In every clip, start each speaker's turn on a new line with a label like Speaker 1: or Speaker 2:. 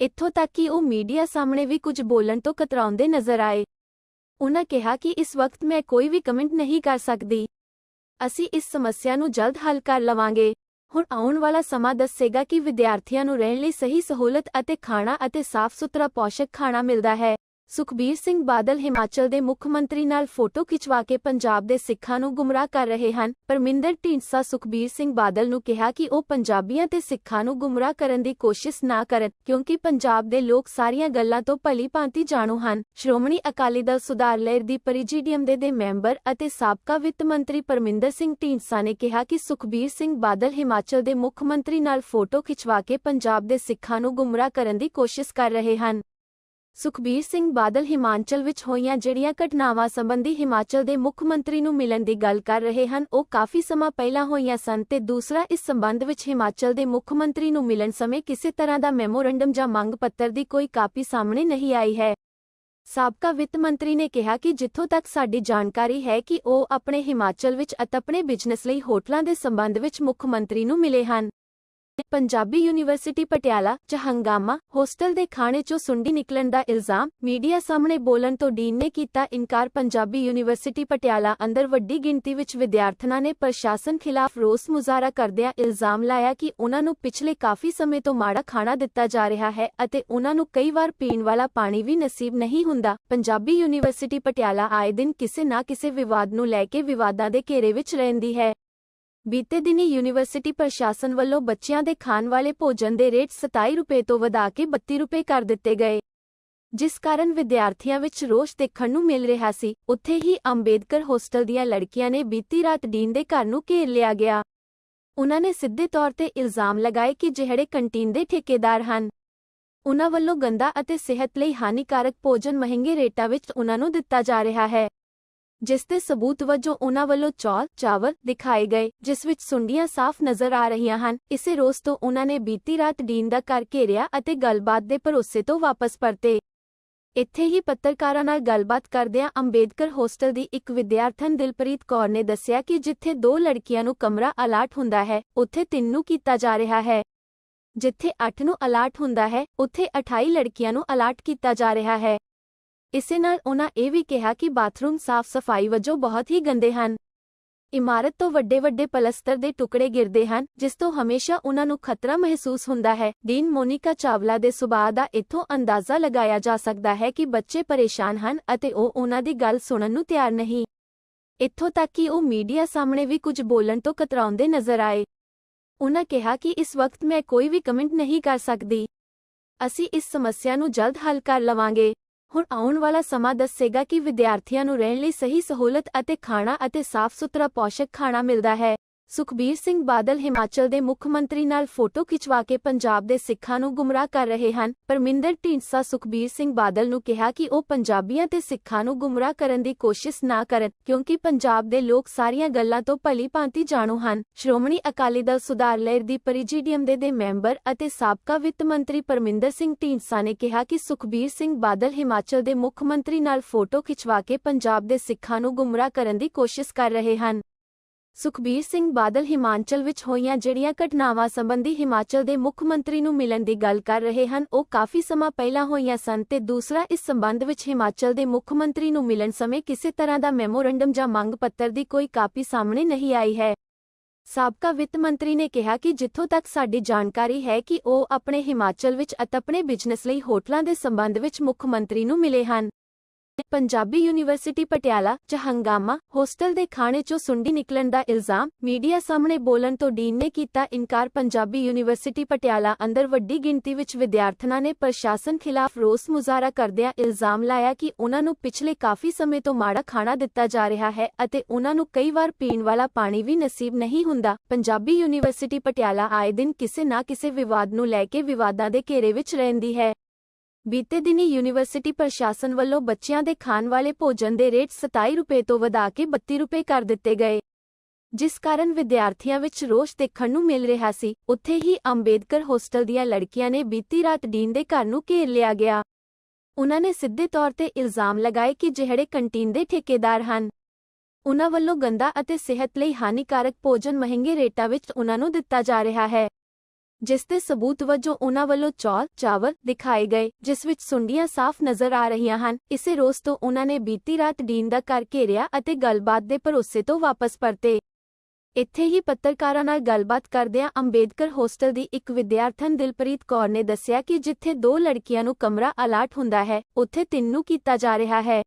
Speaker 1: ਇੱਥੋਂ ਤੱਕ ਕਿ ਉਹ ਮੀਡੀਆ ਸਾਹਮਣੇ ਵੀ ਕੁਝ ਬੋਲਣ ਤੋਂ ਕਤਰਾਉਂਦੇ ਨਜ਼ਰ ਆਏ। ਉਨ੍ਹਾਂ ਕਿਹਾ ਕਿ ਇਸ ਵਕਤ ਮੈਂ ਕੋਈ ਵੀ ਕਮੈਂਟ ਨਹੀਂ ਕਰ ਸਕਦੀ। ਅਸੀਂ ਇਸ ਸਮੱਸਿਆ ਨੂੰ ਜਲਦ ਹੱਲ ਕਰ ਲਵਾਂਗੇ। ਹੁਣ ਆਉਣ ਵਾਲਾ ਸਮਾਂ ਦੱਸੇਗਾ ਕਿ ਵਿਦਿਆਰਥੀਆਂ ਨੂੰ ਰਹਿਣ ਲਈ ਸਹੀ ਸਹੂਲਤ ਅਤੇ ਖਾਣਾ ਅਤੇ ਸਾਫ਼ ਸੁਥਰਾ ਪੌਸ਼ਕ ਖਾਣਾ ਮਿਲਦਾ ਹੈ। ਸੁਖਬੀਰ ਸਿੰਘ ਬਾਦਲ ਹਿਮਾਚਲ ਦੇ ਮੁੱਖ ਮੰਤਰੀ ਨਾਲ ਫੋਟੋ ਖਿਚਵਾ ਕੇ ਪੰਜਾਬ ਦੇ ਸਿੱਖਾਂ ਨੂੰ ਗੁੰਮਰਾਹ ਕਰ ਰਹੇ ਹਨ। ਪਰਮਿੰਦਰ ਢੀਂਡਸਾ ਸੁਖਬੀਰ ਸਿੰਘ ਬਾਦਲ ਨੂੰ ਕਿਹਾ ਕਿ ਉਹ ਪੰਜਾਬੀਆਂ ਤੇ ਸਿੱਖਾਂ ਨੂੰ ਗੁੰਮਰਾਹ ਕਰਨ ਦੀ ਕੋਸ਼ਿਸ਼ ਨਾ ਕਰਨ, ਕਿਉਂਕਿ ਪੰਜਾਬ ਦੇ ਲੋਕ ਸਾਰੀਆਂ ਗੱਲਾਂ ਤੋਂ ਭਲੀ ਭਾਂਤੀ ਜਾਣੂ ਹਨ। ਸ਼੍ਰੋਮਣੀ ਅਕਾਲੀ ਦਲ ਸੁਧਾਰ ਲਹਿਰ ਦੀ ਪਰਿਜੀਡੀਅਮ ਦੇ ਦੇ ਮੈਂਬਰ ਅਤੇ ਸਾਬਕਾ ਵਿੱਤ ਮੰਤਰੀ ਪਰਮਿੰਦਰ ਸਿੰਘ ਢੀਂਡਸਾ ਨੇ ਕਿਹਾ ਕਿ ਸੁਖਬੀਰ ਸਿੰਘ ਬਾਦਲ ਹਿਮਾਚਲ ਦੇ ਮੁੱਖ ਮੰਤਰੀ ਨਾਲ ਫੋਟੋ ਖਿਚਵਾ ਕੇ ਪੰਜਾਬ ਦੇ ਸਿੱਖਾਂ ਨੂੰ ਗੁੰਮਰਾਹ ਕਰਨ ਦੀ ਕੋਸ਼ਿਸ਼ ਕਰ ਰਹੇ ਹਨ। ਸੁਖਬੀਰ ਸਿੰਘ ਬਾਦਲ ਹਿਮਾਚਲ ਵਿੱਚ ਹੋਈਆਂ ਜਿਹੜੀਆਂ ਘਟਨਾਵਾਂ ਸੰਬੰਧੀ ਹਿਮਾਚਲ ਦੇ ਮੁੱਖ ਮੰਤਰੀ ਨੂੰ ਮਿਲਣ ਦੀ ਗੱਲ ਕਰ ਰਹੇ ਹਨ, ਉਹ ਕਾਫੀ ਸਮਾਂ ਪਹਿਲਾਂ ਹੋਈਆਂ ਸਨ ਤੇ ਦੂਸਰਾ ਇਸ ਸੰਬੰਧ ਵਿੱਚ ਹਿਮਾਚਲ ਦੇ ਮੁੱਖ ਮੰਤਰੀ ਨੂੰ ਮਿਲਣ ਸਮੇਂ ਕਿਸੇ ਤਰ੍ਹਾਂ ਦਾ ਮੈਮੋਰੰਡਮ ਜਾਂ ਮੰਗ ਪੱਤਰ ਦੀ ਕੋਈ ਕਾਪੀ ਸਾਹਮਣੇ ਨਹੀਂ ਆਈ ਹੈ। ਸਾਬਕਾ ਵਿੱਤ ਮੰਤਰੀ ਨੇ ਕਿਹਾ ਕਿ ਜਿੱਥੋਂ ਤੱਕ ਸਾਡੀ ਜਾਣਕਾਰੀ ਹੈ ਕਿ ਉਹ ਆਪਣੇ ਹਿਮਾਚਲ ਵਿੱਚ ਅਤੇ ਆਪਣੇ ਬਿਜ਼ਨਸ ਲਈ ਹੋਟਲਾਂ ਦੇ ਸੰਬੰਧ ਵਿੱਚ ਮੁੱਖ ਮੰਤਰੀ ਨੂੰ ਮਿਲੇ ਹਨ। ਪੰਜਾਬੀ ਯੂਨੀਵਰਸਿਟੀ ਪਟਿਆਲਾ, ਚ ਹੰਗਾਮਾ, ਹੋਸਟਲ ਦੇ ਖਾਣੇ ਚੋਂ ਸੁੰਡੀ ਨਿਕਲਣ ਦਾ ਇਲਜ਼ਾਮ, ਮੀਡੀਆ ਸਾਹਮਣੇ ਬੋਲਣ ਤੋਂ ਡੀਨ ਨੇ ਕੀਤਾ ਇਨਕਾਰ। ਪੰਜਾਬੀ ਯੂਨੀਵਰਸਿਟੀ ਪਟਿਆਲਾ ਅੰਦਰ ਵੱਡੀ ਗਿਣਤੀ ਵਿੱਚ ਵਿਦਿਆਰਥਣਾਂ ਨੇ ਪ੍ਰਸ਼ਾਸਨ ਖਿਲਾਫ ਰੋਸ ਮੁਜ਼ਾਹਰਾ ਕਰਦਿਆਂ ਇਲਜ਼ਾਮ ਲਾਇਆ ਕਿ ਉਹਨਾਂ ਨੂੰ ਪਿਛਲੇ ਕਾਫੀ ਸਮੇਂ ਤੋਂ ਮਾੜਾ ਖਾਣਾ ਦਿੱਤਾ ਜਾ ਰਿਹਾ ਹੈ ਅਤੇ ਉਹਨਾਂ ਨੂੰ ਕਈ ਵਾਰ ਪੀਣ ਵਾਲਾ ਪਾਣੀ ਵੀ ਨਸੀਬ ਨਹੀਂ ਹੁੰਦਾ। ਪੰਜਾਬੀ ਯੂਨੀਵਰਸਿਟੀ ਪਟਿਆਲਾ ਆਏ ਦਿਨ ਕਿਸੇ ਨਾ ਕਿਸੇ ਵਿਵਾਦ ਨੂੰ ਲੈ ਕੇ ਵਿਵਾਦਾਂ ਦੇ ਘੇਰੇ ਵਿੱਚ ਰਹਿੰਦੀ ਹੈ। ਬੀਤੇ ਦਿਨੀ ਯੂਨੀਵਰਸਿਟੀ ਪ੍ਰਸ਼ਾਸਨ ਵੱਲੋਂ ਬੱਚਿਆਂ ਦੇ ਖਾਣ ਵਾਲੇ ਭੋਜਨ ਦੇ ਰੇਟ 27 ਰੁਪਏ ਤੋਂ ਵਧਾ ਕੇ 32 ਰੁਪਏ ਕਰ ਦਿੱਤੇ ਗਏ। ਜਿਸ ਕਾਰਨ ਵਿਦਿਆਰਥੀਆਂ ਵਿੱਚ ਰੋਸ਼ ਦੇਖਣ ਨੂੰ ਮਿਲ ਰਿਹਾ ਸੀ, ਉੱਥੇ ਹੀ ਅੰਬੇਦਕਰ ਹੋਸਟਲ ਦੀਆਂ ਲੜਕੀਆਂ ਨੇ ਬੀਤੀ ਰਾਤ ਡੀਨ ਦੇ ਘਰ ਨੂੰ ਘੇਰ ਲਿਆ ਗਿਆ। ਉਹਨਾਂ ਨੇ ਸਿੱਧੇ ਤੌਰ ਤੇ ਇਲਜ਼ਾਮ ਲਗਾਏ ਕਿ ਜਿਹੜੇ ਕੰਟੀਨ ਦੇ ਠੇਕੇਦਾਰ ਹਨ ਉਨ੍ਹਾਂ ਵੱਲੋਂ ਗੰਦਾ ਅਤੇ ਸਿਹਤ ਲਈ ਹਾਨੀਕਾਰਕ ਭੋਜਨ ਮਹਿੰਗੇ ਰੇਟਾਂ ਵਿੱਚ ਉਨ੍ਹਾਂ ਨੂੰ ਦਿੱਤਾ ਜਾ ਰਿਹਾ ਹੈ। ਜਿਸ ਦੇ ਸਬੂਤ ਵਜੋਂ ਉਨ੍ਹਾਂ ਵੱਲੋਂ ਚੌਲ, ਚਾਵਲ ਦਿਖਾਏ ਗਏ, ਜਿਸ ਵਿੱਚ ਸੁੰਡੀਆਂ ਸਾਫ਼ ਨਜ਼ਰ ਆ ਰਹੀਆਂ ਹਨ। ਇਸੇ ਰੋਸ ਤੋਂ ਉਨ੍ਹਾਂ ਨੇ ਬੀਤੀ ਰਾਤ ਡੀਨ ਦਾ ਘਰ ਘੇਰਿਆ ਅਤੇ ਗੱਲਬਾਤ ਦੇ ਭਰੋਸੇ ਤੋਂ ਵਾਪਸ ਪਰਤੇ। ਇੱਥੇ ਹੀ ਪੱਤਰਕਾਰਾਂ ਨਾਲ ਗੱਲਬਾਤ ਕਰਦਿਆਂ ਅੰਬੇਦਕਰ ਹੋਸਟਲ ਦੀ ਇੱਕ ਵਿਦਿਆਰਥਣ ਦਿਲਪ੍ਰੀਤ ਕੌਰ ਨੇ ਦੱਸਿਆ ਕਿ ਜਿੱਥੇ ਦੋ ਲੜਕੀਆਂ ਨੂੰ ਕਮਰਾ ਅਲਾਟ ਹੁੰਦਾ ਹੈ, ਉੱਥੇ ਤਿੰਨ ਨੂੰ ਕੀਤਾ ਜਾ ਰਿਹਾ ਹੈ। ਜਿੱਥੇ 8 ਨੂੰ ਅਲਾਟ ਹੁੰਦਾ ਹੈ, ਉੱਥੇ 28 ਲੜਕੀਆਂ ਨੂੰ ਅਲਾਟ ਕੀਤਾ ਜਾ ਰਿਹਾ ਹੈ। ਇਸੇ ਨਾਲ ਉਨ੍ਹਾਂ ਇਹ ਵੀ ਕਿਹਾ ਕਿ ਬਾਥਰੂਮ ਸਾਫ਼ ਸਫ਼ਾਈ ਵਜੋਂ ਬਹੁਤ ਹੀ ਗੰਦੇ ਹਨ। ਇਮਾਰਤ ਤੋਂ ਵੱਡੇ ਵੱਡੇ ਪਲਸਤਰ ਦੇ ਟੁਕੜੇ ਗਿਰਦੇ ਹਨ, ਜਿਸ ਤੋਂ ਹਮੇਸ਼ਾ ਉਨ੍ਹਾਂ ਨੂੰ ਖਤਰਾ ਮਹਿਸੂਸ ਹੁੰਦਾ ਹੈ। ਡੀਨ ਮੋਨਿਕਾ ਚਾਵਲਾ ਦੇ ਸੁਭਾਅ ਦਾ ਇੱਥੋਂ ਅੰਦਾਜ਼ਾ ਲਗਾਇਆ ਜਾ ਸਕਦਾ ਹੈ ਕਿ ਬੱਚੇ ਪਰੇਸ਼ਾਨ ਹਨ ਅਤੇ ਉਹ ਉਨ੍ਹਾਂ ਦੀ ਗੱਲ ਸੁਣਨ ਨੂੰ ਤਿਆਰ ਨਹੀਂ। ਇੱਥੋਂ ਤੱਕ ਕਿ ਉਹ ਮੀਡੀਆ ਸਾਹਮਣੇ ਵੀ ਕੁਝ ਬੋਲਣ ਤੋਂ ਕਤਰਾਉਂਦੇ ਨਜ਼ਰ ਆਏ। ਉਨ੍ਹਾਂ ਕਿਹਾ ਕਿ ਇਸ ਵਕਤ ਮੈਂ ਕੋਈ ਵੀ ਕਮੈਂਟ ਨਹੀਂ ਕਰ ਸਕਦੀ। ਅਸੀਂ ਇਸ ਸਮੱਸਿਆ ਨੂੰ ਜਲਦ ਹੱਲ ਕਰ ਲਵਾਂਗੇ। ਹੁਣ ਆਉਣ ਵਾਲਾ ਸਮਾਂ ਦੱਸੇਗਾ ਕਿ ਵਿਦਿਆਰਥੀਆਂ ਨੂੰ ਰਹਿਣ ਲਈ ਸਹੀ ਸਹੂਲਤ ਅਤੇ ਖਾਣਾ ਅਤੇ ਸਾਫ਼ ਸੁਥਰਾ ਪੌਸ਼ਕ ਖਾਣਾ ਮਿਲਦਾ ਹੈ। ਸੁਖਬੀਰ ਸਿੰਘ ਬਾਦਲ ਹਿਮਾਚਲ ਦੇ ਮੁੱਖ ਮੰਤਰੀ ਨਾਲ ਫੋਟੋ ਖਿਚਵਾ ਕੇ ਪੰਜਾਬ ਦੇ ਸਿੱਖਾਂ ਨੂੰ ਗੁੰਮਰਾਹ ਕਰ ਰਹੇ ਹਨ। ਪਰਮਿੰਦਰ ਢੀਂਡਸਾ ਸੁਖਬੀਰ ਸਿੰਘ ਬਾਦਲ ਨੂੰ ਕਿਹਾ ਕਿ ਉਹ ਪੰਜਾਬੀਆਂ ਤੇ ਸਿੱਖਾਂ ਨੂੰ ਗੁੰਮਰਾਹ ਕਰਨ ਦੀ ਕੋਸ਼ਿਸ਼ ਨਾ ਕਰਨ, ਕਿਉਂਕਿ ਪੰਜਾਬ ਦੇ ਲੋਕ ਸਾਰੀਆਂ ਗੱਲਾਂ ਤੋਂ ਭਲੀ ਭਾਂਤੀ ਜਾਣੂ ਹਨ। ਸ਼੍ਰੋਮਣੀ ਅਕਾਲੀ ਦਲ ਸੁਧਾਰ ਲਹਿਰ ਦੀ ਪਰਿਜੀਡੀਅਮ ਦੇ ਦੇ ਮੈਂਬਰ ਅਤੇ ਸਾਬਕਾ ਵਿੱਤ ਮੰਤਰੀ ਪਰਮਿੰਦਰ ਸਿੰਘ ਢੀਂਡਸਾ ਨੇ ਕਿਹਾ ਕਿ ਸੁਖਬੀਰ ਸਿੰਘ ਬਾਦਲ ਹਿਮਾਚਲ ਦੇ ਮੁੱਖ ਮੰਤਰੀ ਨਾਲ ਫੋਟੋ ਖਿਚਵਾ ਕੇ ਪੰਜਾਬ ਦੇ ਸਿੱਖਾਂ ਨੂੰ ਗੁੰਮਰਾਹ ਕਰਨ ਦੀ ਕੋਸ਼ਿਸ਼ ਕਰ ਰਹੇ ਹਨ। ਸੁਖਬੀਰ ਸਿੰਘ ਬਾਦਲ ਹਿਮਾਚਲ ਵਿੱਚ ਹੋਈਆਂ ਜਿਹੜੀਆਂ ਘਟਨਾਵਾਂ ਸੰਬੰਧੀ ਹਿਮਾਚਲ ਦੇ ਮੁੱਖ ਮੰਤਰੀ ਨੂੰ ਮਿਲਣ ਦੀ ਗੱਲ ਕਰ ਰਹੇ ਹਨ, ਉਹ ਕਾਫੀ ਸਮਾਂ ਪਹਿਲਾਂ ਹੋਈਆਂ ਸਨ ਤੇ ਦੂਸਰਾ ਇਸ ਸੰਬੰਧ ਵਿੱਚ ਹਿਮਾਚਲ ਦੇ ਮੁੱਖ ਮੰਤਰੀ ਨੂੰ ਮਿਲਣ ਸਮੇਂ ਕਿਸੇ ਤਰ੍ਹਾਂ ਦਾ ਮੈਮੋਰੰਡਮ ਜਾਂ ਮੰਗ ਪੱਤਰ ਦੀ ਕੋਈ ਕਾਪੀ ਸਾਹਮਣੇ ਨਹੀਂ ਆਈ ਹੈ। ਸਾਬਕਾ ਵਿੱਤ ਮੰਤਰੀ ਨੇ ਕਿਹਾ ਕਿ ਜਿੱਥੋਂ ਤੱਕ ਸਾਡੀ ਜਾਣਕਾਰੀ ਹੈ ਕਿ ਉਹ ਆਪਣੇ ਹਿਮਾਚਲ ਵਿੱਚ ਅਤੇ ਆਪਣੇ ਬਿਜ਼ਨਸ ਲਈ ਹੋਟਲਾਂ ਦੇ ਸੰਬੰਧ ਵਿੱਚ ਮੁੱਖ ਮੰਤਰੀ ਨੂੰ ਮਿਲੇ ਹਨ। ਪੰਜਾਬੀ ਯੂਨੀਵਰਸਿਟੀ ਪਟਿਆਲਾ ਚ ਹੰਗਾਮਾ ਹੋਸਟਲ ਦੇ ਖਾਣੇ ਚੋਂ ਸੁੰਡੀ ਨਿਕਲਣ ਦਾ ਇਲਜ਼ਾਮ ਮੀਡੀਆ ਸਾਹਮਣੇ ਬੋਲਣ ਤੋਂ ਡੀਨ ਨੇ ਕੀਤਾ ਇਨਕਾਰ। ਪੰਜਾਬੀ ਯੂਨੀਵਰਸਿਟੀ ਪਟਿਆਲਾ ਅੰਦਰ ਵੱਡੀ ਗਿਣਤੀ ਵਿੱਚ ਵਿਦਿਆਰਥਣਾਂ ਨੇ ਪ੍ਰਸ਼ਾਸਨ ਖਿਲਾਫ ਰੋਸ ਮੁਜ਼ਾਹਰਾ ਕਰਦਿਆਂ ਇਲਜ਼ਾਮ ਲਾਇਆ ਕਿ ਉਹਨਾਂ ਨੂੰ ਪਿਛਲੇ ਕਾਫੀ ਸਮੇਂ ਤੋਂ ਮਾੜਾ ਖਾਣਾ ਦਿੱਤਾ ਜਾ ਰਿਹਾ ਹੈ ਅਤੇ ਉਹਨਾਂ ਨੂੰ ਕਈ ਵਾਰ ਪੀਣ ਵਾਲਾ ਪਾਣੀ ਵੀ ਨਸੀਬ ਨਹੀਂ ਹੁੰਦਾ। ਪੰਜਾਬੀ ਯੂਨੀਵਰਸਿਟੀ ਪਟਿਆਲਾ ਆਏ ਦਿਨ ਕਿਸੇ ਨਾ ਕਿਸੇ ਵਿਵਾਦ ਨੂੰ ਲੈ ਕੇ ਵਿਵਾਦਾਂ ਦੇ ਘੇਰੇ ਵਿੱਚ ਰਹਿੰਦੀ ਹੈ। ਬੀਤੇ ਦਿਨੀ ਯੂਨੀਵਰਸਿਟੀ ਪ੍ਰਸ਼ਾਸਨ ਵੱਲੋਂ ਬੱਚਿਆਂ ਦੇ ਖਾਣ ਵਾਲੇ ਭੋਜਨ ਦੇ ਰੇਟ 27 ਰੁਪਏ ਤੋਂ ਵਧਾ ਕੇ 32 ਰੁਪਏ ਕਰ ਦਿੱਤੇ ਗਏ। ਜਿਸ ਕਾਰਨ ਵਿਦਿਆਰਥੀਆਂ ਵਿੱਚ ਰੋਸ਼ ਦੇਖਣ ਨੂੰ ਮਿਲ ਰਿਹਾ ਸੀ, ਉੱਥੇ ਹੀ ਅੰਬੇਦਕਰ ਹੋਸਟਲ ਦੀਆਂ ਲੜਕੀਆਂ ਨੇ ਬੀਤੀ ਰਾਤ ਡੀਨ ਦੇ ਘਰ ਨੂੰ ਘੇਰ ਲਿਆ ਗਿਆ। ਉਹਨਾਂ ਨੇ ਸਿੱਧੇ ਤੌਰ ਤੇ ਇਲਜ਼ਾਮ ਲਗਾਏ ਕਿ ਜਿਹੜੇ ਕੰਟੀਨ ਦੇ ਠੇਕੇਦਾਰ ਹਨ ਉਨ੍ਹਾਂ ਵੱਲੋਂ ਗੰਦਾ ਅਤੇ ਸਿਹਤ ਲਈ ਹਾਨੀਕਾਰਕ ਭੋਜਨ ਮਹਿੰਗੇ ਰੇਟਾਂ ਵਿੱਚ ਉਨ੍ਹਾਂ ਨੂੰ ਦਿੱਤਾ ਜਾ ਰਿਹਾ ਹੈ। ਜਿਸ ਦੇ ਸਬੂਤ ਵਜੋਂ ਉਹਨਾਂ ਵੱਲੋਂ ਚੌਲ, ਚਾਵਲ ਦਿਖਾਏ ਗਏ, ਜਿਸ ਵਿੱਚ ਸੁੰਡੀਆਂ ਸਾਫ਼ ਨਜ਼ਰ ਆ ਰਹੀਆਂ ਹਨ। ਇਸੇ ਰੋਸ ਤੋਂ ਉਹਨਾਂ ਨੇ ਬੀਤੀ ਰਾਤ ਡੀਨ ਦਾ ਘਰ ਘੇਰਿਆ ਅਤੇ ਗੱਲਬਾਤ ਦੇ ਭਰੋਸੇ ਤੋਂ ਵਾਪਸ ਪਰਤੇ। ਇੱਥੇ ਹੀ ਪੱਤਰਕਾਰਾਂ ਨਾਲ ਗੱਲਬਾਤ ਕਰਦਿਆਂ ਅੰਬੇਦਕਰ ਹੋਸਟਲ ਦੀ ਇੱਕ ਵਿਦਿਆਰਥਣ ਦਿਲਪ੍ਰੀਤ ਕੌਰ ਨੇ ਦੱਸਿਆ ਕਿ ਜਿੱਥੇ ਦੋ ਲੜਕੀਆਂ ਨੂੰ ਕਮਰਾ ਅਲਾਟ ਹੁੰਦਾ ਹੈ, ਉੱਥੇ ਤਿੰਨ ਨੂੰ ਕੀਤਾ ਜਾ ਰਿਹਾ ਹੈ।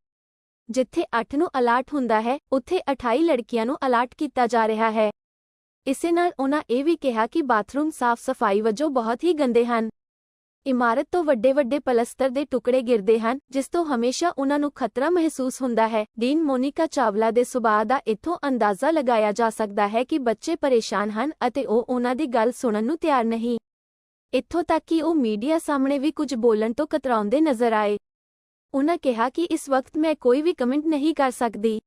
Speaker 1: ਜਿੱਥੇ 8 ਨੂੰ ਅਲਾਟ ਹੁੰਦਾ ਹੈ, ਉੱਥੇ 28 ਲੜਕੀਆਂ ਨੂੰ ਅਲਾਟ ਕੀਤਾ ਜਾ ਰਿਹਾ ਹੈ। ਇਸੇ ਨਾਲ ਉਹਨਾਂ ਇਹ ਵੀ ਕਿਹਾ ਕਿ ਬਾਥਰੂਮ ਸਾਫ਼ ਸਫ਼ਾਈ ਵਜੋਂ ਬਹੁਤ ਹੀ ਗੰਦੇ ਹਨ। ਇਮਾਰਤ ਤੋਂ ਵੱਡੇ ਵੱਡੇ ਪਲਸਤਰ ਦੇ ਟੁਕੜੇ ਗਿਰਦੇ ਹਨ, ਜਿਸ ਤੋਂ ਹਮੇਸ਼ਾ ਉਹਨਾਂ ਨੂੰ ਖਤਰਾ ਮਹਿਸੂਸ ਹੁੰਦਾ ਹੈ। ਡੀਨ ਮੋਨਿਕਾ ਚਾਵਲਾ ਦੇ ਸੁਭਾਅ ਦਾ ਇੱਥੋਂ ਅੰਦਾਜ਼ਾ ਲਗਾਇਆ ਜਾ ਸਕਦਾ ਹੈ ਕਿ ਬੱਚੇ ਪਰੇਸ਼ਾਨ ਹਨ ਅਤੇ ਉਹ ਉਹਨਾਂ ਦੀ ਗੱਲ ਸੁਣਨ ਨੂੰ ਤਿਆਰ ਨਹੀਂ। ਇੱਥੋਂ ਤੱਕ ਕਿ ਉਹ ਮੀਡੀਆ ਸਾਹਮਣੇ ਵੀ ਕੁਝ ਬੋਲਣ ਤੋਂ ਕਤਰਾਉਂਦੇ ਨਜ਼ਰ ਆਏ। ਉਹਨਾਂ ਕਿਹਾ ਕਿ ਇਸ ਵਕਤ ਮੈਂ ਕੋਈ ਵੀ ਕਮੈਂਟ ਨਹੀਂ ਕਰ ਸਕਦੀ।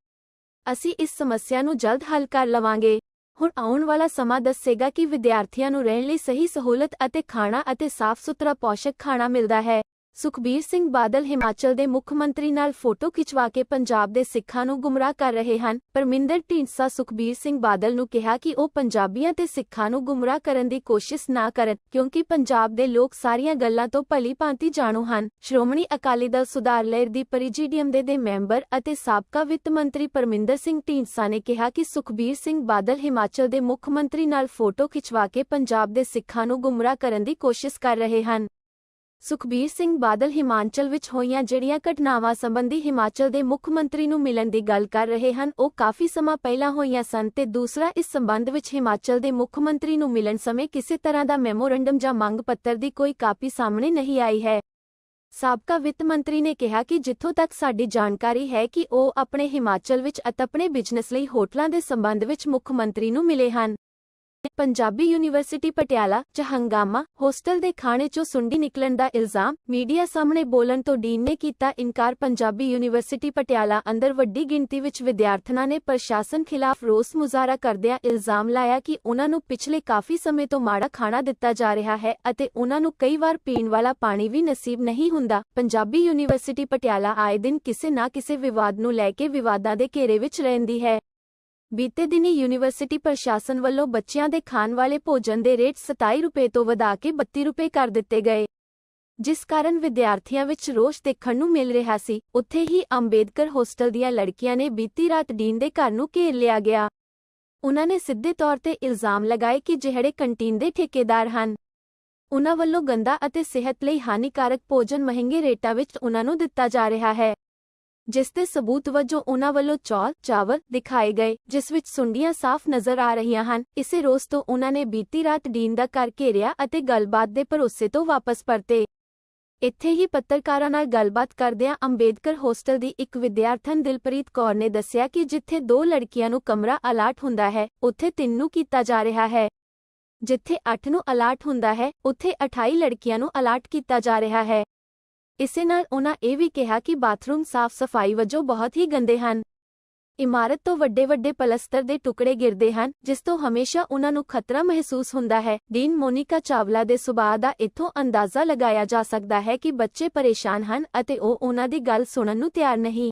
Speaker 1: ਅਸੀਂ ਇਸ ਸਮੱਸਿਆ ਨੂੰ ਜਲਦ ਹੱਲ ਕਰ ਲਵਾਂਗੇ। ਹੁਣ ਆਉਣ ਵਾਲਾ ਸਮਾਂ ਦੱਸੇਗਾ ਕਿ ਵਿਦਿਆਰਥੀਆਂ ਨੂੰ ਰਹਿਣ ਲਈ ਸਹੀ ਸਹੂਲਤ ਅਤੇ ਖਾਣਾ ਅਤੇ ਸਾਫ਼ ਸੁਥਰਾ ਪੌਸ਼ਕ ਖਾਣਾ ਮਿਲਦਾ ਹੈ। ਸੁਖਬੀਰ ਸਿੰਘ ਬਾਦਲ ਹਿਮਾਚਲ ਦੇ ਮੁੱਖ ਮੰਤਰੀ ਨਾਲ ਫੋਟੋ ਖਿਚਵਾ ਕੇ ਪੰਜਾਬ ਦੇ ਸਿੱਖਾਂ ਨੂੰ ਗੁੰਮਰਾਹ ਕਰ ਰਹੇ ਹਨ। ਪਰਮਿੰਦਰ ਢੀਂਡਸਾ ਸੁਖਬੀਰ ਸਿੰਘ ਬਾਦਲ ਨੂੰ ਕਿਹਾ ਕਿ ਉਹ ਪੰਜਾਬੀਆਂ ਤੇ ਸਿੱਖਾਂ ਨੂੰ ਗੁੰਮਰਾਹ ਕਰਨ ਦੀ ਕੋਸ਼ਿਸ਼ ਨਾ ਕਰਨ, ਕਿਉਂਕਿ ਪੰਜਾਬ ਦੇ ਲੋਕ ਸਾਰੀਆਂ ਗੱਲਾਂ ਤੋਂ ਭਲੀ ਭਾਂਤੀ ਜਾਣੂ ਹਨ। ਸ਼੍ਰੋਮਣੀ ਅਕਾਲੀ ਦਲ ਸੁਧਾਰ ਲਹਿਰ ਦੀ ਪਰਿਜੀਡੀਅਮ ਦੇ ਦੇ ਮੈਂਬਰ ਅਤੇ ਸਾਬਕਾ ਵਿੱਤ ਮੰਤਰੀ ਪਰਮਿੰਦਰ ਸਿੰਘ ਢੀਂਡਸਾ ਨੇ ਕਿਹਾ ਕਿ ਸੁਖਬੀਰ ਸਿੰਘ ਬਾਦਲ ਹਿਮਾਚਲ ਦੇ ਮੁੱਖ ਮੰਤਰੀ ਨਾਲ ਫੋਟੋ ਖਿਚਵਾ ਕੇ ਪੰਜਾਬ ਦੇ ਸਿੱਖਾਂ ਨੂੰ ਗੁੰਮਰਾਹ ਕਰਨ ਦੀ ਕੋਸ਼ਿਸ਼ ਕਰ ਰਹੇ ਹਨ। ਸੁਖਬੀਰ ਸਿੰਘ ਬਾਦਲ ਹਿਮਾਚਲ ਵਿੱਚ ਹੋਈਆਂ ਜਿਹੜੀਆਂ ਘਟਨਾਵਾਂ ਸੰਬੰਧੀ ਹਿਮਾਚਲ ਦੇ ਮੁੱਖ ਮੰਤਰੀ ਨੂੰ ਮਿਲਣ ਦੀ ਗੱਲ ਕਰ ਰਹੇ ਹਨ, ਉਹ ਕਾਫੀ ਸਮਾਂ ਪਹਿਲਾਂ ਹੋਈਆਂ ਸਨ ਤੇ ਦੂਸਰਾ ਇਸ ਸੰਬੰਧ ਵਿੱਚ ਹਿਮਾਚਲ ਦੇ ਮੁੱਖ ਮੰਤਰੀ ਨੂੰ ਮਿਲਣ ਸਮੇਂ ਕਿਸੇ ਤਰ੍ਹਾਂ ਦਾ ਮੈਮੋਰੰਡਮ ਜਾਂ ਮੰਗ ਪੱਤਰ ਦੀ ਕੋਈ ਕਾਪੀ ਸਾਹਮਣੇ ਨਹੀਂ ਆਈ ਹੈ। ਸਾਬਕਾ ਵਿੱਤ ਮੰਤਰੀ ਨੇ ਕਿਹਾ ਕਿ ਜਿੱਥੋਂ ਤੱਕ ਸਾਡੀ ਜਾਣਕਾਰੀ ਹੈ ਕਿ ਉਹ ਆਪਣੇ ਹਿਮਾਚਲ ਵਿੱਚ ਅਤੇ ਆਪਣੇ ਬਿਜ਼ਨਸ ਲਈ ਹੋਟਲਾਂ ਦੇ ਸੰਬੰਧ ਵਿੱਚ ਮੁੱਖ ਮੰਤਰੀ ਨੂੰ ਮਿਲੇ ਹਨ। ਪੰਜਾਬੀ ਯੂਨੀਵਰਸਿਟੀ ਪਟਿਆਲਾ ਚ ਹੰਗਾਮਾ ਹੋਸਟਲ ਦੇ ਖਾਣੇ ਚੋਂ ਸੁੰਡੀ ਨਿਕਲਣ ਦਾ ਇਲਜ਼ਾਮ ਮੀਡੀਆ ਸਾਹਮਣੇ ਬੋਲਣ ਤੋਂ ਡੀਨ ਨੇ ਕੀਤਾ ਇਨਕਾਰ। ਪੰਜਾਬੀ ਯੂਨੀਵਰਸਿਟੀ ਪਟਿਆਲਾ ਅੰਦਰ ਵੱਡੀ ਗਿਣਤੀ ਵਿੱਚ ਵਿਦਿਆਰਥਣਾਂ ਨੇ ਪ੍ਰਸ਼ਾਸਨ ਖਿਲਾਫ ਰੋਸ ਮੁਜ਼ਾਹਰਾ ਕਰਦਿਆਂ ਇਲਜ਼ਾਮ ਲਾਇਆ ਕਿ ਉਹਨਾਂ ਨੂੰ ਪਿਛਲੇ ਕਾਫੀ ਸਮੇਂ ਤੋਂ ਮਾੜਾ ਖਾਣਾ ਦਿੱਤਾ ਜਾ ਰਿਹਾ ਹੈ ਅਤੇ ਉਹਨਾਂ ਨੂੰ ਕਈ ਵਾਰ ਪੀਣ ਵਾਲਾ ਪਾਣੀ ਵੀ ਨਸੀਬ ਨਹੀਂ ਹੁੰਦਾ। ਪੰਜਾਬੀ ਯੂਨੀਵਰਸਿਟੀ ਪਟਿਆਲਾ ਆਏ ਦਿਨ ਕਿਸੇ ਨਾ ਕਿਸੇ ਵਿਵਾਦ ਨੂੰ ਲੈ ਕੇ ਵਿਵਾਦਾਂ ਦੇ ਘੇਰੇ ਵਿੱਚ ਰਹਿੰਦੀ ਹੈ। ਬੀਤੇ ਦਿਨੀ ਯੂਨੀਵਰਸਿਟੀ ਪ੍ਰਸ਼ਾਸਨ ਵੱਲੋਂ ਬੱਚਿਆਂ ਦੇ ਖਾਣ ਵਾਲੇ ਭੋਜਨ ਦੇ ਰੇਟ 27 ਰੁਪਏ ਤੋਂ ਵਧਾ ਕੇ 32 ਰੁਪਏ ਕਰ ਦਿੱਤੇ ਗਏ। ਜਿਸ ਕਾਰਨ ਵਿਦਿਆਰਥੀਆਂ ਵਿੱਚ ਰੋਸ਼ ਦੇਖਣ ਨੂੰ ਮਿਲ ਰਿਹਾ ਸੀ, ਉੱਥੇ ਹੀ ਅੰਬੇਦਕਰ ਹੋਸਟਲ ਦੀਆਂ ਲੜਕੀਆਂ ਨੇ ਬੀਤੀ ਰਾਤ ਡੀਨ ਦੇ ਘਰ ਨੂੰ ਘੇਰ ਲਿਆ ਗਿਆ। ਉਹਨਾਂ ਨੇ ਸਿੱਧੇ ਤੌਰ ਤੇ ਇਲਜ਼ਾਮ ਲਗਾਏ ਕਿ ਜਿਹੜੇ ਕੰਟੀਨ ਦੇ ਠੇਕੇਦਾਰ ਹਨ, ਉਹਨਾਂ ਵੱਲੋਂ ਗੰਦਾ ਅਤੇ ਸਿਹਤ ਲਈ ਹਾਨੀਕਾਰਕ ਭੋਜਨ ਮਹਿੰਗੇ ਰੇਟਾਂ ਵਿੱਚ ਉਹਨਾਂ ਨੂੰ ਦਿੱਤਾ ਜਾ ਰਿਹਾ ਹੈ। ਜਿਸ ਦੇ ਸਬੂਤ ਵਜੋਂ ਉਹਨਾਂ ਵੱਲੋਂ ਚੌਲ, ਚਾਵਲ ਦਿਖਾਏ ਗਏ, ਜਿਸ ਵਿੱਚ ਸੁੰਡੀਆਂ ਸਾਫ਼ ਨਜ਼ਰ ਆ ਰਹੀਆਂ ਹਨ। ਇਸੇ ਰੋਸ ਤੋਂ ਉਹਨਾਂ ਨੇ ਬੀਤੀ ਰਾਤ ਡੀਨ ਦਾ ਘਰ ਘੇਰਿਆ ਅਤੇ ਗੱਲਬਾਤ ਦੇ ਭਰੋਸੇ ਤੋਂ ਵਾਪਸ ਪਰਤੇ। ਇੱਥੇ ਹੀ ਪੱਤਰਕਾਰਾਂ ਨਾਲ ਗੱਲਬਾਤ ਕਰਦਿਆਂ ਅੰਬੇਦਕਰ ਹੋਸਟਲ ਦੀ ਇੱਕ ਵਿਦਿਆਰਥਣ ਦਿਲਪ੍ਰੀਤ ਕੌਰ ਨੇ ਦੱਸਿਆ ਕਿ ਜਿੱਥੇ ਦੋ ਲੜਕੀਆਂ ਨੂੰ ਕਮਰਾ ਅਲਾਟ ਹੁੰਦਾ ਹੈ, ਉੱਥੇ ਤਿੰਨ ਨੂੰ ਕੀਤਾ ਜਾ ਰਿਹਾ ਹੈ। ਜਿੱਥੇ 8 ਨੂੰ ਅਲਾਟ ਹੁੰਦਾ ਹੈ, ਉੱਥੇ 28 ਲੜਕੀਆਂ ਨੂੰ ਅਲਾਟ ਕੀਤਾ ਜਾ ਰਿਹਾ ਹੈ। ਇਸੇ ਨਾਲ ਉਹਨਾਂ ਇਹ ਵੀ ਕਿਹਾ ਕਿ ਬਾਥਰੂਮ ਸਾਫ਼ ਸਫ਼ਾਈ ਵਜੋਂ ਬਹੁਤ ਹੀ ਗੰਦੇ ਹਨ। ਇਮਾਰਤ ਤੋਂ ਵੱਡੇ ਵੱਡੇ ਪਲਸਤਰ ਦੇ ਟੁਕੜੇ ਗਿਰਦੇ ਹਨ, ਜਿਸ ਤੋਂ ਹਮੇਸ਼ਾ ਉਹਨਾਂ ਨੂੰ ਖਤਰਾ ਮਹਿਸੂਸ ਹੁੰਦਾ ਹੈ। ਡੀਨ ਮੋਨਿਕਾ ਚਾਵਲਾ ਦੇ ਸੁਭਾਅ ਦਾ ਇੱਥੋਂ ਅੰਦਾਜ਼ਾ ਲਗਾਇਆ ਜਾ ਸਕਦਾ ਹੈ ਕਿ ਬੱਚੇ ਪਰੇਸ਼ਾਨ ਹਨ ਅਤੇ ਉਹ ਉਹਨਾਂ ਦੀ ਗੱਲ ਸੁਣਨ ਨੂੰ ਤਿਆਰ ਨਹੀਂ।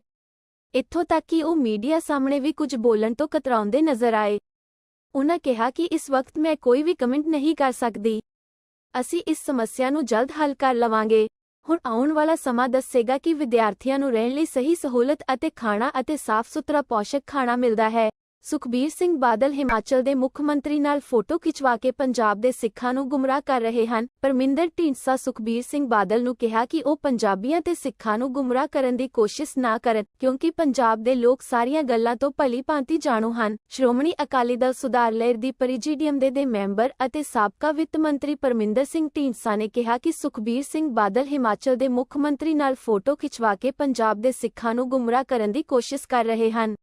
Speaker 1: ਇੱਥੋਂ ਤੱਕ ਕਿ ਉਹ ਮੀਡੀਆ ਸਾਹਮਣੇ ਵੀ ਕੁਝ ਬੋਲਣ ਤੋਂ ਕਤਰਾਉਂਦੇ ਨਜ਼ਰ ਆਏ। ਉਹਨਾਂ ਕਿਹਾ ਕਿ ਇਸ ਵਕਤ ਮੈਂ ਕੋਈ ਵੀ ਕਮੈਂਟ ਨਹੀਂ ਕਰ ਸਕਦੀ। ਅਸੀਂ ਇਸ ਸਮੱਸਿਆ ਨੂੰ ਜਲਦ ਹੱਲ ਕਰ ਲਵਾਂਗੇ। ਹੁਣ ਆਉਣ ਵਾਲਾ ਸਮਾਂ ਦੱਸੇਗਾ ਕਿ ਵਿਦਿਆਰਥੀਆਂ ਨੂੰ ਰਹਿਣ ਲਈ ਸਹੀ ਸਹੂਲਤ ਅਤੇ ਖਾਣਾ ਅਤੇ ਸਾਫ਼ ਸੁਥਰਾ ਪੌਸ਼ਕ ਖਾਣਾ ਮਿਲਦਾ ਹੈ। ਸੁਖਬੀਰ ਸਿੰਘ ਬਾਦਲ ਹਿਮਾਚਲ ਦੇ ਮੁੱਖ ਮੰਤਰੀ ਨਾਲ ਫੋਟੋ ਖਿਚਵਾ ਕੇ ਪੰਜਾਬ ਦੇ ਸਿੱਖਾਂ ਨੂੰ ਗੁੰਮਰਾਹ ਕਰ ਰਹੇ ਹਨ। ਪਰਮਿੰਦਰ ਢੀਂਡਸਾ ਸੁਖਬੀਰ ਸਿੰਘ ਬਾਦਲ ਨੂੰ ਕਿਹਾ ਕਿ ਉਹ ਪੰਜਾਬੀਆਂ ਤੇ ਸਿੱਖਾਂ ਨੂੰ ਗੁੰਮਰਾਹ ਕਰਨ ਦੀ ਕੋਸ਼ਿਸ਼ ਨਾ ਕਰਨ, ਕਿਉਂਕਿ ਪੰਜਾਬ ਦੇ ਲੋਕ ਸਾਰੀਆਂ ਗੱਲਾਂ ਤੋਂ ਭਲੀ ਭਾਂਤੀ ਜਾਣੂ ਹਨ। ਸ਼੍ਰੋਮਣੀ ਅਕਾਲੀ ਦਲ ਸੁਧਾਰ ਲਹਿਰ ਦੀ ਪਰਿਜੀਡੀਅਮ ਦੇ ਦੇ ਮੈਂਬਰ ਅਤੇ ਸਾਬਕਾ ਵਿੱਤ ਮੰਤਰੀ ਪਰਮਿੰਦਰ ਸਿੰਘ ਢੀਂਡਸਾ ਨੇ ਕਿਹਾ ਕਿ ਸੁਖਬੀਰ ਸਿੰਘ ਬਾਦਲ ਹਿਮਾਚਲ ਦੇ ਮੁੱਖ ਮੰਤਰੀ ਨਾਲ ਫੋਟੋ ਖਿਚਵਾ ਕੇ ਪੰਜਾਬ ਦੇ ਸਿੱਖਾਂ ਨੂੰ ਗੁੰਮਰਾਹ ਕਰਨ ਦੀ ਕੋਸ਼ਿਸ਼ ਕਰ ਰਹੇ ਹਨ।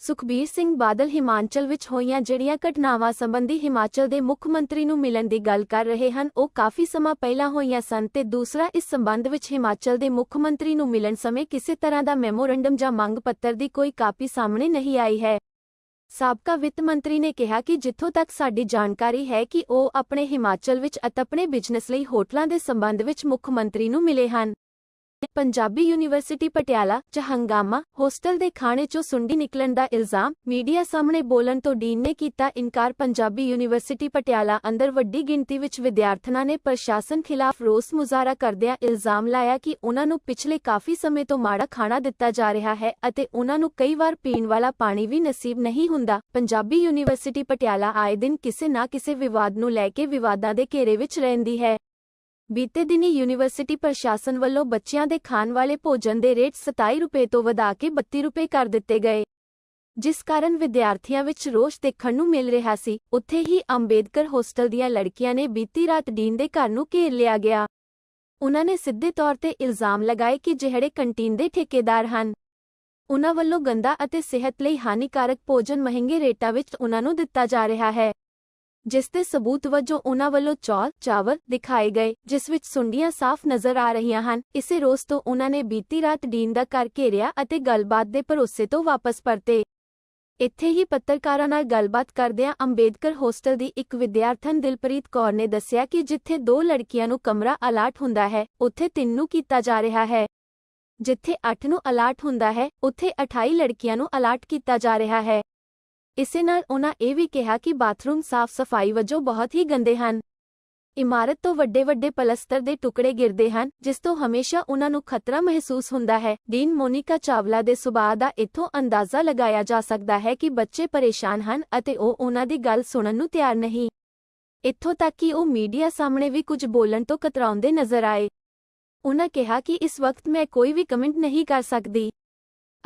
Speaker 1: ਸੁਖਬੀਰ ਸਿੰਘ ਬਾਦਲ ਹਿਮਾਚਲ ਵਿੱਚ ਹੋਈਆਂ ਜਿਹੜੀਆਂ ਘਟਨਾਵਾਂ ਸੰਬੰਧੀ ਹਿਮਾਚਲ ਦੇ ਮੁੱਖ ਮੰਤਰੀ ਨੂੰ ਮਿਲਣ ਦੀ ਗੱਲ ਕਰ ਰਹੇ ਹਨ, ਉਹ ਕਾਫੀ ਸਮਾਂ ਪਹਿਲਾਂ ਹੋਈਆਂ ਸਨ ਤੇ ਦੂਸਰਾ ਇਸ ਸੰਬੰਧ ਵਿੱਚ ਹਿਮਾਚਲ ਦੇ ਮੁੱਖ ਮੰਤਰੀ ਨੂੰ ਮਿਲਣ ਸਮੇਂ ਕਿਸੇ ਤਰ੍ਹਾਂ ਦਾ ਮੈਮੋਰੰਡਮ ਜਾਂ ਮੰਗ ਪੱਤਰ ਦੀ ਕੋਈ ਕਾਪੀ ਸਾਹਮਣੇ ਨਹੀਂ ਆਈ ਹੈ। ਸਾਬਕਾ ਵਿੱਤ ਮੰਤਰੀ ਨੇ ਕਿਹਾ ਕਿ ਜਿੱਥੋਂ ਤੱਕ ਸਾਡੀ ਜਾਣਕਾਰੀ ਹੈ ਕਿ ਉਹ ਆਪਣੇ ਹਿਮਾਚਲ ਵਿੱਚ ਅਤੇ ਆਪਣੇ ਬਿਜ਼ਨਸ ਲਈ ਹੋਟਲਾਂ ਦੇ ਸੰਬੰਧ ਵਿੱਚ ਮੁੱਖ ਮੰਤਰੀ ਨੂੰ ਮਿਲੇ ਹਨ। ਪੰਜਾਬੀ ਯੂਨੀਵਰਸਿਟੀ ਪਟਿਆਲਾ ਚ ਹੰਗਾਮਾ ਹੋਸਟਲ ਦੇ ਖਾਣੇ ਚੋਂ ਸੁੰਡੀ ਨਿਕਲਣ ਦਾ ਇਲਜ਼ਾਮ ਮੀਡੀਆ ਸਾਹਮਣੇ ਬੋਲਣ ਤੋਂ ਡੀਨ ਨੇ ਕੀਤਾ ਇਨਕਾਰ। ਪੰਜਾਬੀ ਯੂਨੀਵਰਸਿਟੀ ਪਟਿਆਲਾ ਅੰਦਰ ਵੱਡੀ ਗਿਣਤੀ ਵਿੱਚ ਵਿਦਿਆਰਥਣਾਂ ਨੇ ਪ੍ਰਸ਼ਾਸਨ ਖਿਲਾਫ ਰੋਸ ਮੁਜ਼ਾਹਰਾ ਕਰਦਿਆਂ ਇਲਜ਼ਾਮ ਲਾਇਆ ਕਿ ਉਹਨਾਂ ਨੂੰ ਪਿਛਲੇ ਕਾਫੀ ਸਮੇਂ ਤੋਂ ਮਾੜਾ ਖਾਣਾ ਦਿੱਤਾ ਜਾ ਰਿਹਾ ਹੈ ਅਤੇ ਉਹਨਾਂ ਨੂੰ ਕਈ ਵਾਰ ਪੀਣ ਵਾਲਾ ਪਾਣੀ ਵੀ ਨਸੀਬ ਨਹੀਂ ਹੁੰਦਾ। ਪੰਜਾਬੀ ਯੂਨੀਵਰਸਿਟੀ ਪਟਿਆਲਾ ਆਏ ਦਿਨ ਕਿਸੇ ਨਾ ਕਿਸੇ ਵਿਵਾਦ ਨੂੰ ਲੈ ਕੇ ਵਿਵਾਦਾਂ ਦੇ ਘੇਰੇ ਵਿੱਚ ਰਹਿੰਦੀ ਹੈ। ਬੀਤੇ ਦਿਨੀ ਯੂਨੀਵਰਸਿਟੀ ਪ੍ਰਸ਼ਾਸਨ ਵੱਲੋਂ ਬੱਚਿਆਂ ਦੇ ਖਾਣ ਵਾਲੇ ਭੋਜਨ ਦੇ ਰੇਟ 27 ਰੁਪਏ ਤੋਂ ਵਧਾ ਕੇ 32 ਰੁਪਏ ਕਰ ਦਿੱਤੇ ਗਏ। ਜਿਸ ਕਾਰਨ ਵਿਦਿਆਰਥੀਆਂ ਵਿੱਚ ਰੋਸ਼ ਦੇਖਣ ਨੂੰ ਮਿਲ ਰਿਹਾ ਸੀ, ਉੱਥੇ ਹੀ ਅੰਬੇਦਕਰ ਹੋਸਟਲ ਦੀਆਂ ਲੜਕੀਆਂ ਨੇ ਬੀਤੀ ਰਾਤ ਡੀਨ ਦੇ ਘਰ ਨੂੰ ਘੇਰ ਲਿਆ ਗਿਆ। ਉਹਨਾਂ ਨੇ ਸਿੱਧੇ ਤੌਰ ਤੇ ਇਲਜ਼ਾਮ ਲਗਾਏ ਕਿ ਜਿਹੜੇ ਕੰਟੀਨ ਦੇ ਠੇਕੇਦਾਰ ਹਨ ਉਨ੍ਹਾਂ ਵੱਲੋਂ ਗੰਦਾ ਅਤੇ ਸਿਹਤ ਲਈ ਹਾਨੀਕਾਰਕ ਭੋਜਨ ਮਹਿੰਗੇ ਰੇਟਾਂ ਵਿੱਚ ਉਨ੍ਹਾਂ ਨੂੰ ਦਿੱਤਾ ਜਾ ਰਿਹਾ ਹੈ। ਜਿਸ ਦੇ ਸਬੂਤ ਵਜੋਂ ਉਨ੍ਹਾਂ ਵੱਲੋਂ ਚੌਲ, ਚਾਵਲ ਦਿਖਾਏ ਗਏ, ਜਿਸ ਵਿੱਚ ਸੁੰਡੀਆਂ ਸਾਫ਼ ਨਜ਼ਰ ਆ ਰਹੀਆਂ ਹਨ। ਇਸੇ ਰੋਸ ਤੋਂ ਉਨ੍ਹਾਂ ਨੇ ਬੀਤੀ ਰਾਤ ਡੀਨ ਦਾ ਘਰ ਘੇਰਿਆ ਅਤੇ ਗੱਲਬਾਤ ਦੇ ਭਰੋਸੇ ਤੋਂ ਵਾਪਸ ਪਰਤੇ। ਇੱਥੇ ਹੀ ਪੱਤਰਕਾਰਾਂ ਨਾਲ ਗੱਲਬਾਤ ਕਰਦਿਆਂ ਅੰਬੇਦਕਰ ਹੋਸਟਲ ਦੀ ਇੱਕ ਵਿਦਿਆਰਥਣ ਦਿਲਪ੍ਰੀਤ ਕੌਰ ਨੇ ਦੱਸਿਆ ਕਿ ਜਿੱਥੇ ਦੋ ਲੜਕੀਆਂ ਨੂੰ ਕਮਰਾ ਅਲਾਟ ਹੁੰਦਾ ਹੈ, ਉੱਥੇ ਤਿੰਨ ਨੂੰ ਕੀਤਾ ਜਾ ਰਿਹਾ ਹੈ। ਜਿੱਥੇ 8 ਨੂੰ ਅਲਾਟ ਹੁੰਦਾ ਹੈ, ਉੱਥੇ 28 ਲੜਕੀਆਂ ਨੂੰ ਅਲਾਟ ਕੀਤਾ ਜਾ ਰਿਹਾ ਹੈ। ਇਸੇ ਨਾਲ ਉਨ੍ਹਾਂ ਇਹ ਵੀ ਕਿਹਾ ਕਿ ਬਾਥਰੂਮ ਸਾਫ਼ ਸਫ਼ਾਈ ਵਜੋਂ ਬਹੁਤ ਹੀ ਗੰਦੇ ਹਨ। ਇਮਾਰਤ ਤੋਂ ਵੱਡੇ ਵੱਡੇ ਪਲਸਤਰ ਦੇ ਟੁਕੜੇ ਗਿਰਦੇ ਹਨ, ਜਿਸ ਤੋਂ ਹਮੇਸ਼ਾ ਉਨ੍ਹਾਂ ਨੂੰ ਖਤਰਾ ਮਹਿਸੂਸ ਹੁੰਦਾ ਹੈ। ਡੀਨ ਮੋਨਿਕਾ ਚਾਵਲਾ ਦੇ ਸੁਭਾਅ ਦਾ ਇੱਥੋਂ ਅੰਦਾਜ਼ਾ ਲਗਾਇਆ ਜਾ ਸਕਦਾ ਹੈ ਕਿ ਬੱਚੇ ਪਰੇਸ਼ਾਨ ਹਨ ਅਤੇ ਉਹ ਉਨ੍ਹਾਂ ਦੀ ਗੱਲ ਸੁਣਨ ਨੂੰ ਤਿਆਰ ਨਹੀਂ। ਇੱਥੋਂ ਤੱਕ ਕਿ ਉਹ ਮੀਡੀਆ ਸਾਹਮਣੇ ਵੀ ਕੁਝ ਬੋਲਣ ਤੋਂ ਕਤਰਾਉਂਦੇ ਨਜ਼ਰ ਆਏ। ਉਨ੍ਹਾਂ ਕਿਹਾ ਕਿ ਇਸ ਵਕਤ ਮੈਂ ਕੋਈ ਵੀ ਕਮੈਂਟ ਨਹੀਂ ਕਰ ਸਕਦੀ।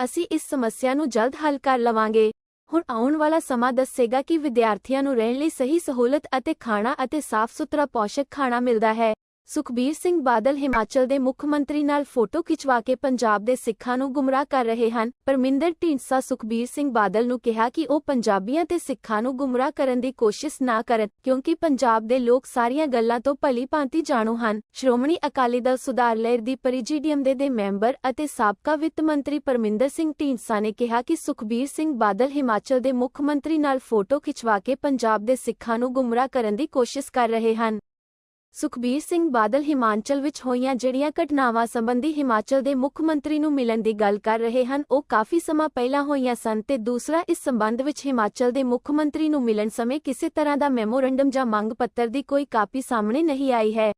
Speaker 1: ਅਸੀਂ ਇਸ ਸਮੱਸਿਆ ਨੂੰ ਜਲਦ ਹੱਲ ਕਰ ਲਵਾਂਗੇ। ਹੁਣ ਆਉਣ ਵਾਲਾ ਸਮਾਂ ਦੱਸੇਗਾ ਕਿ ਵਿਦਿਆਰਥੀਆਂ ਨੂੰ ਰਹਿਣ ਲਈ ਸਹੀ ਸਹੂਲਤ ਅਤੇ ਖਾਣਾ ਅਤੇ ਸਾਫ਼ ਸੁਥਰਾ ਪੌਸ਼ਕ ਖਾਣਾ ਮਿਲਦਾ ਹੈ। ਸੁਖਬੀਰ ਸਿੰਘ ਬਾਦਲ ਹਿਮਾਚਲ ਦੇ ਮੁੱਖ ਮੰਤਰੀ ਨਾਲ ਫੋਟੋ ਖਿਚਵਾ ਕੇ ਪੰਜਾਬ ਦੇ ਸਿੱਖਾਂ ਨੂੰ ਗੁੰਮਰਾਹ ਕਰ ਰਹੇ ਹਨ। ਪਰਮਿੰਦਰ ਢੀਂਡਸਾ ਸੁਖਬੀਰ ਸਿੰਘ ਬਾਦਲ ਨੂੰ ਕਿਹਾ ਕਿ ਉਹ ਪੰਜਾਬੀਆਂ ਤੇ ਸਿੱਖਾਂ ਨੂੰ ਗੁੰਮਰਾਹ ਕਰਨ ਦੀ ਕੋਸ਼ਿਸ਼ ਨਾ ਕਰਨ, ਕਿਉਂਕਿ ਪੰਜਾਬ ਦੇ ਲੋਕ ਸਾਰੀਆਂ ਗੱਲਾਂ ਤੋਂ ਭਲੀ ਭਾਂਤੀ ਜਾਣੂ ਹਨ। ਸ਼੍ਰੋਮਣੀ ਅਕਾਲੀ ਦਲ ਸੁਧਾਰ ਲਹਿਰ ਦੀ ਪਰਿਜੀਡੀਅਮ ਦੇ ਦੇ ਮੈਂਬਰ ਅਤੇ ਸਾਬਕਾ ਵਿੱਤ ਮੰਤਰੀ ਪਰਮਿੰਦਰ ਸਿੰਘ ਢੀਂਡਸਾ ਨੇ ਕਿਹਾ ਕਿ ਸੁਖਬੀਰ ਸਿੰਘ ਬਾਦਲ ਹਿਮਾਚਲ ਦੇ ਮੁੱਖ ਮੰਤਰੀ ਨਾਲ ਫੋਟੋ ਖਿਚਵਾ ਕੇ ਪੰਜਾਬ ਦੇ ਸਿੱਖਾਂ ਨੂੰ ਗੁੰਮਰਾਹ ਕਰਨ ਦੀ ਕੋਸ਼ਿਸ਼ ਕਰ ਰਹੇ ਹਨ। ਸੁਖਬੀਰ ਸਿੰਘ ਬਾਦਲ ਹਿਮਾਚਲ ਵਿੱਚ ਹੋਈਆਂ ਜਿਹੜੀਆਂ ਘਟਨਾਵਾਂ ਸੰਬੰਧੀ ਹਿਮਾਚਲ ਦੇ ਮੁੱਖ ਮੰਤਰੀ ਨੂੰ ਮਿਲਣ ਦੀ ਗੱਲ ਕਰ ਰਹੇ ਹਨ, ਉਹ ਕਾਫੀ ਸਮਾਂ ਪਹਿਲਾਂ ਹੋਈਆਂ ਸਨ ਤੇ ਦੂਸਰਾ ਇਸ ਸੰਬੰਧ ਵਿੱਚ ਹਿਮਾਚਲ ਦੇ ਮੁੱਖ ਮੰਤਰੀ ਨੂੰ ਮਿਲਣ ਸਮੇਂ ਕਿਸੇ ਤਰ੍ਹਾਂ ਦਾ ਮੈਮੋਰੰਡਮ ਜਾਂ ਮੰਗ ਪੱਤਰ ਦੀ ਕੋਈ ਕਾਪੀ ਸਾਹਮਣੇ ਨਹੀਂ ਆਈ ਹੈ।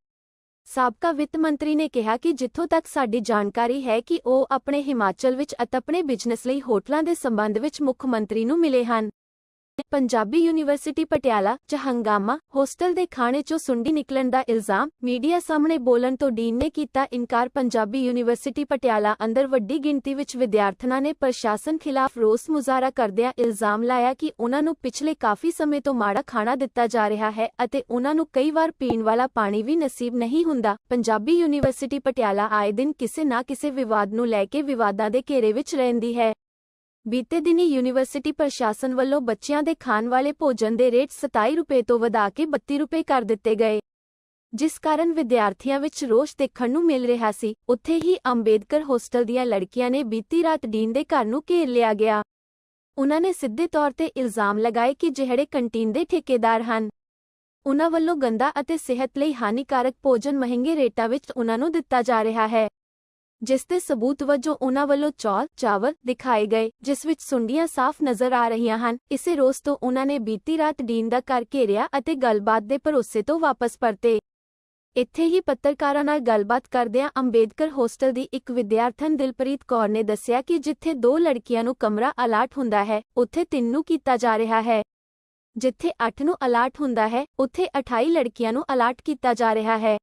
Speaker 1: ਸਾਬਕਾ ਵਿੱਤ ਮੰਤਰੀ ਨੇ ਕਿਹਾ ਕਿ ਜਿੱਥੋਂ ਤੱਕ ਸਾਡੀ ਜਾਣਕਾਰੀ ਹੈ ਕਿ ਉਹ ਆਪਣੇ ਹਿਮਾਚਲ ਵਿੱਚ ਅਤੇ ਆਪਣੇ ਬਿਜ਼ਨਸ ਲਈ ਹੋਟਲਾਂ ਦੇ ਸੰਬੰਧ ਵਿੱਚ ਮੁੱਖ ਮੰਤਰੀ ਨੂੰ ਮਿਲੇ ਹਨ। ਪੰਜਾਬੀ ਯੂਨੀਵਰਸਿਟੀ ਪਟਿਆਲਾ ਚ ਹੰਗਾਮਾ ਹੋਸਟਲ ਦੇ ਖਾਣੇ ਚੋਂ ਸੁੰਡੀ ਨਿਕਲਣ ਦਾ ਇਲਜ਼ਾਮ ਮੀਡੀਆ ਸਾਹਮਣੇ ਬੋਲਣ ਤੋਂ ਡੀਨ ਨੇ ਕੀਤਾ ਇਨਕਾਰ। ਪੰਜਾਬੀ ਯੂਨੀਵਰਸਿਟੀ ਪਟਿਆਲਾ ਅੰਦਰ ਵੱਡੀ ਗਿਣਤੀ ਵਿੱਚ ਵਿਦਿਆਰਥਣਾਂ ਨੇ ਪ੍ਰਸ਼ਾਸਨ ਖਿਲਾਫ ਰੋਸ ਮੁਜ਼ਾਹਰਾ ਕਰਦਿਆਂ ਇਲਜ਼ਾਮ ਲਾਇਆ ਕਿ ਉਹਨਾਂ ਨੂੰ ਪਿਛਲੇ ਕਾਫੀ ਸਮੇਂ ਤੋਂ ਮਾੜਾ ਖਾਣਾ ਦਿੱਤਾ ਜਾ ਰਿਹਾ ਹੈ ਅਤੇ ਉਹਨਾਂ ਨੂੰ ਕਈ ਵਾਰ ਪੀਣ ਵਾਲਾ ਪਾਣੀ ਵੀ ਨਸੀਬ ਨਹੀਂ ਹੁੰਦਾ। ਪੰਜਾਬੀ ਯੂਨੀਵਰਸਿਟੀ ਪਟਿਆਲਾ ਆਏ ਦਿਨ ਕਿਸੇ ਨਾ ਕਿਸੇ ਵਿਵਾਦ ਨੂੰ ਲੈ ਕੇ ਵਿਵਾਦਾਂ ਦੇ ਘੇਰੇ ਵਿੱਚ ਰਹਿੰਦੀ ਹੈ। ਬੀਤੇ ਦਿਨੀ ਯੂਨੀਵਰਸਿਟੀ ਪ੍ਰਸ਼ਾਸਨ ਵੱਲੋਂ ਬੱਚਿਆਂ ਦੇ ਖਾਣ ਵਾਲੇ ਭੋਜਨ ਦੇ ਰੇਟ 27 ਰੁਪਏ ਤੋਂ ਵਧਾ ਕੇ 32 ਰੁਪਏ ਕਰ ਦਿੱਤੇ ਗਏ। ਜਿਸ ਕਾਰਨ ਵਿਦਿਆਰਥੀਆਂ ਵਿੱਚ ਰੋਸ਼ ਦੇਖਣ ਨੂੰ ਮਿਲ ਰਿਹਾ ਸੀ, ਉੱਥੇ ਹੀ ਅੰਬੇਦਕਰ ਹੋਸਟਲ ਦੀਆਂ ਲੜਕੀਆਂ ਨੇ ਬੀਤੀ ਰਾਤ ਡੀਨ ਦੇ ਘਰ ਨੂੰ ਘੇਰ ਲਿਆ ਗਿਆ। ਉਹਨਾਂ ਨੇ ਸਿੱਧੇ ਤੌਰ ਤੇ ਇਲਜ਼ਾਮ ਲਗਾਏ ਕਿ ਜਿਹੜੇ ਕੰਟੀਨ ਦੇ ਠੇਕੇਦਾਰ ਹਨ ਉਨ੍ਹਾਂ ਵੱਲੋਂ ਗੰਦਾ ਅਤੇ ਸਿਹਤ ਲਈ ਹਾਨੀਕਾਰਕ ਭੋਜਨ ਮਹਿੰਗੇ ਰੇਟਾਂ ਵਿੱਚ ਉਨ੍ਹਾਂ ਨੂੰ ਦਿੱਤਾ ਜਾ ਰਿਹਾ ਹੈ। ਜਿਸ ਦੇ ਸਬੂਤ ਵਜੋਂ ਉਨ੍ਹਾਂ ਵੱਲੋਂ ਚੌਲ, ਚਾਵਲ ਦਿਖਾਏ ਗਏ, ਜਿਸ ਵਿੱਚ ਸੁੰਡੀਆਂ ਸਾਫ਼ ਨਜ਼ਰ ਆ ਰਹੀਆਂ ਹਨ। ਇਸੇ ਰੋਸ ਤੋਂ ਉਨ੍ਹਾਂ ਨੇ ਬੀਤੀ ਰਾਤ ਡੀਨ ਦਾ ਘਰ ਘੇਰਿਆ ਅਤੇ ਗੱਲਬਾਤ ਦੇ ਭਰੋਸੇ ਤੋਂ ਵਾਪਸ ਪਰਤੇ। ਇੱਥੇ ਹੀ ਪੱਤਰਕਾਰਾਂ ਨਾਲ ਗੱਲਬਾਤ ਕਰਦਿਆਂ ਅੰਬੇਦਕਰ ਹੋਸਟਲ ਦੀ ਇੱਕ ਵਿਦਿਆਰਥਣ ਦਿਲਪ੍ਰੀਤ ਕੌਰ ਨੇ ਦੱਸਿਆ ਕਿ ਜਿੱਥੇ ਦੋ ਲੜਕੀਆਂ ਨੂੰ ਕਮਰਾ ਅਲਾਟ ਹੁੰਦਾ ਹੈ, ਉੱਥੇ ਤਿੰਨ ਨੂੰ ਕੀਤਾ ਜਾ ਰਿਹਾ ਹੈ। ਜਿੱਥੇ 8 ਨੂੰ ਅਲਾਟ ਹੁੰਦਾ ਹੈ, ਉੱਥੇ 28 ਲੜਕੀਆਂ ਨੂੰ ਅਲਾਟ ਕੀਤਾ ਜਾ ਰਿਹਾ ਹੈ।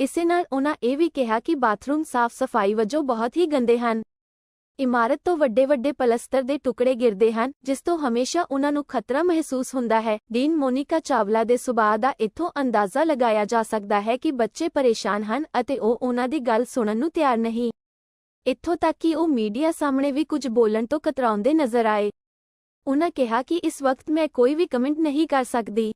Speaker 1: ਇਸੇ ਨਾਲ ਉਨ੍ਹਾਂ ਇਹ ਵੀ ਕਿਹਾ ਕਿ ਬਾਥਰੂਮ ਸਾਫ਼ ਸਫ਼ਾਈ ਵਜੋਂ ਬਹੁਤ ਹੀ ਗੰਦੇ ਹਨ। ਇਮਾਰਤ ਤੋਂ ਵੱਡੇ ਵੱਡੇ ਪਲਸਤਰ ਦੇ ਟੁਕੜੇ ਗਿਰਦੇ ਹਨ, ਜਿਸ ਤੋਂ ਹਮੇਸ਼ਾ ਉਨ੍ਹਾਂ ਨੂੰ ਖਤਰਾ ਮਹਿਸੂਸ ਹੁੰਦਾ ਹੈ। ਡੀਨ ਮੋਨਿਕਾ ਚਾਵਲਾ ਦੇ ਸੁਭਾਅ ਦਾ ਇੱਥੋਂ ਅੰਦਾਜ਼ਾ ਲਗਾਇਆ ਜਾ ਸਕਦਾ ਹੈ ਕਿ ਬੱਚੇ ਪਰੇਸ਼ਾਨ ਹਨ ਅਤੇ ਉਹ ਉਨ੍ਹਾਂ ਦੀ ਗੱਲ ਸੁਣਨ ਨੂੰ ਤਿਆਰ ਨਹੀਂ। ਇੱਥੋਂ ਤੱਕ ਕਿ ਉਹ ਮੀਡੀਆ ਸਾਹਮਣੇ ਵੀ ਕੁਝ ਬੋਲਣ ਤੋਂ ਕਤਰਾਉਂਦੇ ਨਜ਼ਰ ਆਏ। ਉਨ੍ਹਾਂ ਕਿਹਾ ਕਿ ਇਸ ਵਕਤ ਮੈਂ ਕੋਈ ਵੀ ਕਮੈਂਟ ਨਹੀਂ ਕਰ ਸਕਦੀ।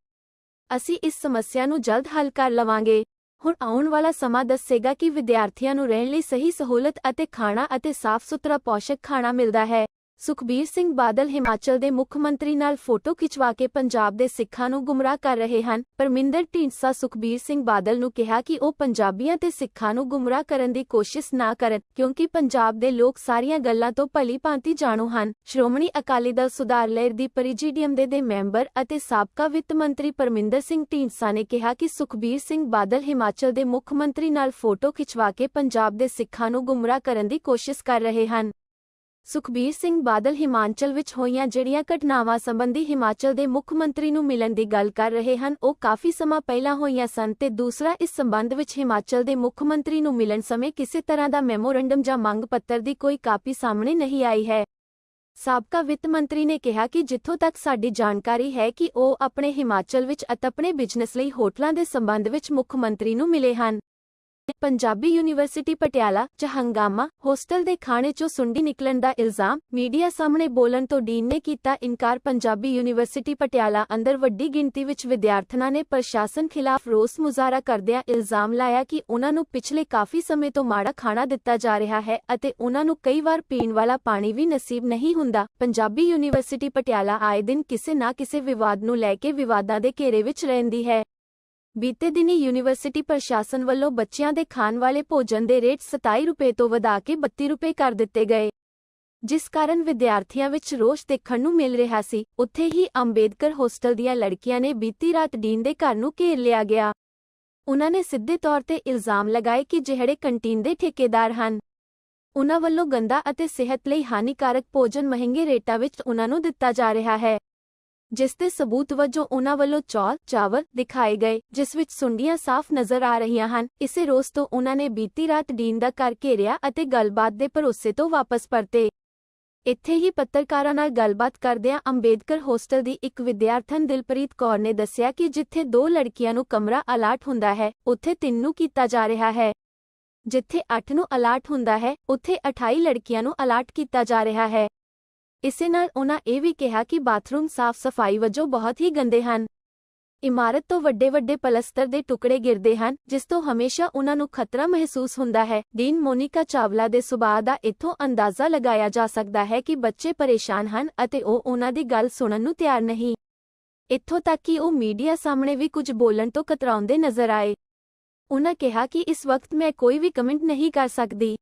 Speaker 1: ਅਸੀਂ ਇਸ ਸਮੱਸਿਆ ਨੂੰ ਜਲਦ ਹੱਲ ਕਰ ਲਵਾਂਗੇ। ਹੁਣ ਆਉਣ ਵਾਲਾ ਸਮਾਂ ਦੱਸੇਗਾ ਕਿ ਵਿਦਿਆਰਥੀਆਂ ਨੂੰ ਰਹਿਣ ਲਈ ਸਹੀ ਸਹੂਲਤ ਅਤੇ ਖਾਣਾ ਅਤੇ ਸਾਫ਼ ਸੁਥਰਾ ਪੌਸ਼ਕ ਖਾਣਾ ਮਿਲਦਾ ਹੈ। ਸੁਖਬੀਰ ਸਿੰਘ ਬਾਦਲ ਹਿਮਾਚਲ ਦੇ ਮੁੱਖ ਮੰਤਰੀ ਨਾਲ ਫੋਟੋ ਖਿਚਵਾ ਕੇ ਪੰਜਾਬ ਦੇ ਸਿੱਖਾਂ ਨੂੰ ਗੁੰਮਰਾਹ ਕਰ ਰਹੇ ਹਨ। ਪਰਮਿੰਦਰ ਢੀਂਡਸਾ ਸੁਖਬੀਰ ਸਿੰਘ ਬਾਦਲ ਨੂੰ ਕਿਹਾ ਕਿ ਉਹ ਪੰਜਾਬੀਆਂ ਤੇ ਸਿੱਖਾਂ ਨੂੰ ਗੁੰਮਰਾਹ ਕਰਨ ਦੀ ਕੋਸ਼ਿਸ਼ ਨਾ ਕਰਨ, ਕਿਉਂਕਿ ਪੰਜਾਬ ਦੇ ਲੋਕ ਸਾਰੀਆਂ ਗੱਲਾਂ ਤੋਂ ਭਲੀ ਭਾਂਤੀ ਜਾਣੂ ਹਨ। ਸ਼੍ਰੋਮਣੀ ਅਕਾਲੀ ਦਲ ਸੁਧਾਰ ਲਹਿਰ ਦੀ ਪਰਿਜੀਡੀਅਮ ਦੇ ਦੇ ਮੈਂਬਰ ਅਤੇ ਸਾਬਕਾ ਵਿੱਤ ਮੰਤਰੀ ਪਰਮਿੰਦਰ ਸਿੰਘ ਢੀਂਡਸਾ ਨੇ ਕਿਹਾ ਕਿ ਸੁਖਬੀਰ ਸਿੰਘ ਬਾਦਲ ਹਿਮਾਚਲ ਦੇ ਮੁੱਖ ਮੰਤਰੀ ਨਾਲ ਫੋਟੋ ਖਿਚਵਾ ਕੇ ਪੰਜਾਬ ਦੇ ਸਿੱਖਾਂ ਨੂੰ ਗੁੰਮਰਾਹ ਕਰਨ ਦੀ ਕੋਸ਼ਿਸ਼ ਕਰ ਰਹੇ ਹਨ। ਸੁਖਬੀਰ ਸਿੰਘ ਬਾਦਲ ਹਿਮਾਚਲ ਵਿੱਚ ਹੋਈਆਂ ਜਿਹੜੀਆਂ ਘਟਨਾਵਾਂ ਸੰਬੰਧੀ ਹਿਮਾਚਲ ਦੇ ਮੁੱਖ ਮੰਤਰੀ ਨੂੰ ਮਿਲਣ ਦੀ ਗੱਲ ਕਰ ਰਹੇ ਹਨ, ਉਹ ਕਾਫੀ ਸਮਾਂ ਪਹਿਲਾਂ ਹੋਈਆਂ ਸਨ ਤੇ ਦੂਸਰਾ ਇਸ ਸੰਬੰਧ ਵਿੱਚ ਹਿਮਾਚਲ ਦੇ ਮੁੱਖ ਮੰਤਰੀ ਨੂੰ ਮਿਲਣ ਸਮੇਂ ਕਿਸੇ ਤਰ੍ਹਾਂ ਦਾ ਮੈਮੋਰੰਡਮ ਜਾਂ ਮੰਗ ਪੱਤਰ ਦੀ ਕੋਈ ਕਾਪੀ ਸਾਹਮਣੇ ਨਹੀਂ ਆਈ ਹੈ। ਸਾਬਕਾ ਵਿੱਤ ਮੰਤਰੀ ਨੇ ਕਿਹਾ ਕਿ ਜਿੱਥੋਂ ਤੱਕ ਸਾਡੀ ਜਾਣਕਾਰੀ ਹੈ ਕਿ ਉਹ ਆਪਣੇ ਹਿਮਾਚਲ ਵਿੱਚ ਅਤੇ ਆਪਣੇ ਬਿਜ਼ਨਸ ਲਈ ਹੋਟਲਾਂ ਦੇ ਸੰਬੰਧ ਵਿੱਚ ਮੁੱਖ ਮੰਤਰੀ ਨੂੰ ਮਿਲੇ ਹਨ। ਪੰਜਾਬੀ ਯੂਨੀਵਰਸਿਟੀ ਪਟਿਆਲਾ ਚ ਹੰਗਾਮਾ ਹੋਸਟਲ ਦੇ ਖਾਣੇ ਚੋਂ ਸੁੰਡੀ ਨਿਕਲਣ ਦਾ ਇਲਜ਼ਾਮ ਮੀਡੀਆ ਸਾਹਮਣੇ ਬੋਲਣ ਤੋਂ ਡੀਨ ਨੇ ਕੀਤਾ ਇਨਕਾਰ। ਪੰਜਾਬੀ ਯੂਨੀਵਰਸਿਟੀ ਪਟਿਆਲਾ ਅੰਦਰ ਵੱਡੀ ਗਿਣਤੀ ਵਿੱਚ ਵਿਦਿਆਰਥਣਾਂ ਨੇ ਪ੍ਰਸ਼ਾਸਨ ਖਿਲਾਫ ਰੋਸ ਮੁਜ਼ਾਹਰਾ ਕਰਦਿਆਂ ਇਲਜ਼ਾਮ ਲਾਇਆ ਕਿ ਉਹਨਾਂ ਨੂੰ ਪਿਛਲੇ ਕਾਫੀ ਸਮੇਂ ਤੋਂ ਮਾੜਾ ਖਾਣਾ ਦਿੱਤਾ ਜਾ ਰਿਹਾ ਹੈ ਅਤੇ ਉਹਨਾਂ ਨੂੰ ਕਈ ਵਾਰ ਪੀਣ ਵਾਲਾ ਪਾਣੀ ਵੀ ਨਸੀਬ ਨਹੀਂ ਹੁੰਦਾ। ਪੰਜਾਬੀ ਯੂਨੀਵਰਸਿਟੀ ਪਟਿਆਲਾ ਆਏ ਦਿਨ ਕਿਸੇ ਨਾ ਕਿਸੇ ਵਿਵਾਦ ਨੂੰ ਲੈ ਕੇ ਵਿਵਾਦਾਂ ਦੇ ਘੇਰੇ ਵਿੱਚ ਰਹਿੰਦੀ ਹੈ। ਬੀਤੇ ਦਿਨੀ ਯੂਨੀਵਰਸਿਟੀ ਪ੍ਰਸ਼ਾਸਨ ਵੱਲੋਂ ਬੱਚਿਆਂ ਦੇ ਖਾਣ ਵਾਲੇ ਭੋਜਨ ਦੇ ਰੇਟ 27 ਰੁਪਏ ਤੋਂ ਵਧਾ ਕੇ 32 ਰੁਪਏ ਕਰ ਦਿੱਤੇ ਗਏ। ਜਿਸ ਕਾਰਨ ਵਿਦਿਆਰਥੀਆਂ ਵਿੱਚ ਰੋਸ਼ ਦੇਖਣ ਨੂੰ ਮਿਲ ਰਿਹਾ ਸੀ, ਉੱਥੇ ਹੀ ਅੰਬੇਦਕਰ ਹੋਸਟਲ ਦੀਆਂ ਲੜਕੀਆਂ ਨੇ ਬੀਤੀ ਰਾਤ ਡੀਨ ਦੇ ਘਰ ਨੂੰ ਘੇਰ ਲਿਆ ਗਿਆ। ਉਹਨਾਂ ਨੇ ਸਿੱਧੇ ਤੌਰ ਤੇ ਇਲਜ਼ਾਮ ਲਗਾਏ ਕਿ ਜਿਹੜੇ ਕੰਟੀਨ ਦੇ ਠੇਕੇਦਾਰ ਹਨ ਉਨ੍ਹਾਂ ਵੱਲੋਂ ਗੰਦਾ ਅਤੇ ਸਿਹਤ ਲਈ ਹਾਨੀਕਾਰਕ ਭੋਜਨ ਮਹਿੰਗੇ ਰੇਟਾਂ ਵਿੱਚ ਉਨ੍ਹਾਂ ਨੂੰ ਦਿੱਤਾ ਜਾ ਰਿਹਾ ਹੈ। ਜਿਸ ਦੇ ਸਬੂਤ ਵਜੋਂ ਉਨ੍ਹਾਂ ਵੱਲੋਂ ਚੌਲ, ਚਾਵਲ ਦਿਖਾਏ ਗਏ, ਜਿਸ ਵਿੱਚ ਸੁੰਡੀਆਂ ਸਾਫ਼ ਨਜ਼ਰ ਆ ਰਹੀਆਂ ਹਨ। ਇਸੇ ਰੋਸ ਤੋਂ ਉਨ੍ਹਾਂ ਨੇ ਬੀਤੀ ਰਾਤ ਡੀਨ ਦਾ ਘਰ ਘੇਰਿਆ ਅਤੇ ਗੱਲਬਾਤ ਦੇ ਭਰੋਸੇ ਤੋਂ ਵਾਪਸ ਪਰਤੇ। ਇੱਥੇ ਹੀ ਪੱਤਰਕਾਰਾਂ ਨਾਲ ਗੱਲਬਾਤ ਕਰਦਿਆਂ ਅੰਬੇਦਕਰ ਹੋਸਟਲ ਦੀ ਇੱਕ ਵਿਦਿਆਰਥਣ ਦਿਲਪ੍ਰੀਤ ਕੌਰ ਨੇ ਦੱਸਿਆ ਕਿ ਜਿੱਥੇ ਦੋ ਲੜਕੀਆਂ ਨੂੰ ਕਮਰਾ ਅਲਾਟ ਹੁੰਦਾ ਹੈ, ਉੱਥੇ ਤਿੰਨ ਨੂੰ ਕੀਤਾ ਜਾ ਰਿਹਾ ਹੈ। ਜਿੱਥੇ 8 ਨੂੰ ਅਲਾਟ ਹੁੰਦਾ ਹੈ, ਉੱਥੇ 28 ਲੜਕੀਆਂ ਨੂੰ ਅਲਾਟ ਕੀਤਾ ਜਾ ਰਿਹਾ ਹੈ। ਇਸੇ ਨਾਲ ਉਨ੍ਹਾਂ ਇਹ ਵੀ ਕਿਹਾ ਕਿ ਬਾਥਰੂਮ ਸਾਫ਼ ਸਫ਼ਾਈ ਵਜੋਂ ਬਹੁਤ ਹੀ ਗੰਦੇ ਹਨ। ਇਮਾਰਤ ਤੋਂ ਵੱਡੇ ਵੱਡੇ ਪਲਸਤਰ ਦੇ ਟੁਕੜੇ ਗਿਰਦੇ ਹਨ, ਜਿਸ ਤੋਂ ਹਮੇਸ਼ਾ ਉਨ੍ਹਾਂ ਨੂੰ ਖਤਰਾ ਮਹਿਸੂਸ ਹੁੰਦਾ ਹੈ। ਡੀਨ ਮੋਨਿਕਾ ਚਾਵਲਾ ਦੇ ਸੁਭਾਅ ਦਾ ਇੱਥੋਂ ਅੰਦਾਜ਼ਾ ਲਗਾਇਆ ਜਾ ਸਕਦਾ ਹੈ ਕਿ ਬੱਚੇ ਪਰੇਸ਼ਾਨ ਹਨ ਅਤੇ ਉਹ ਉਨ੍ਹਾਂ ਦੀ ਗੱਲ ਸੁਣਨ ਨੂੰ ਤਿਆਰ ਨਹੀਂ। ਇੱਥੋਂ ਤੱਕ ਕਿ ਉਹ ਮੀਡੀਆ ਸਾਹਮਣੇ ਵੀ ਕੁਝ ਬੋਲਣ ਤੋਂ ਕਤਰਾਉਂਦੇ ਨਜ਼ਰ ਆਏ। ਉਨ੍ਹਾਂ ਕਿਹਾ ਕਿ ਇਸ ਵਕਤ ਮੈਂ ਕੋਈ ਵੀ ਕਮੈਂਟ ਨਹੀਂ ਕਰ ਸਕਦੀ।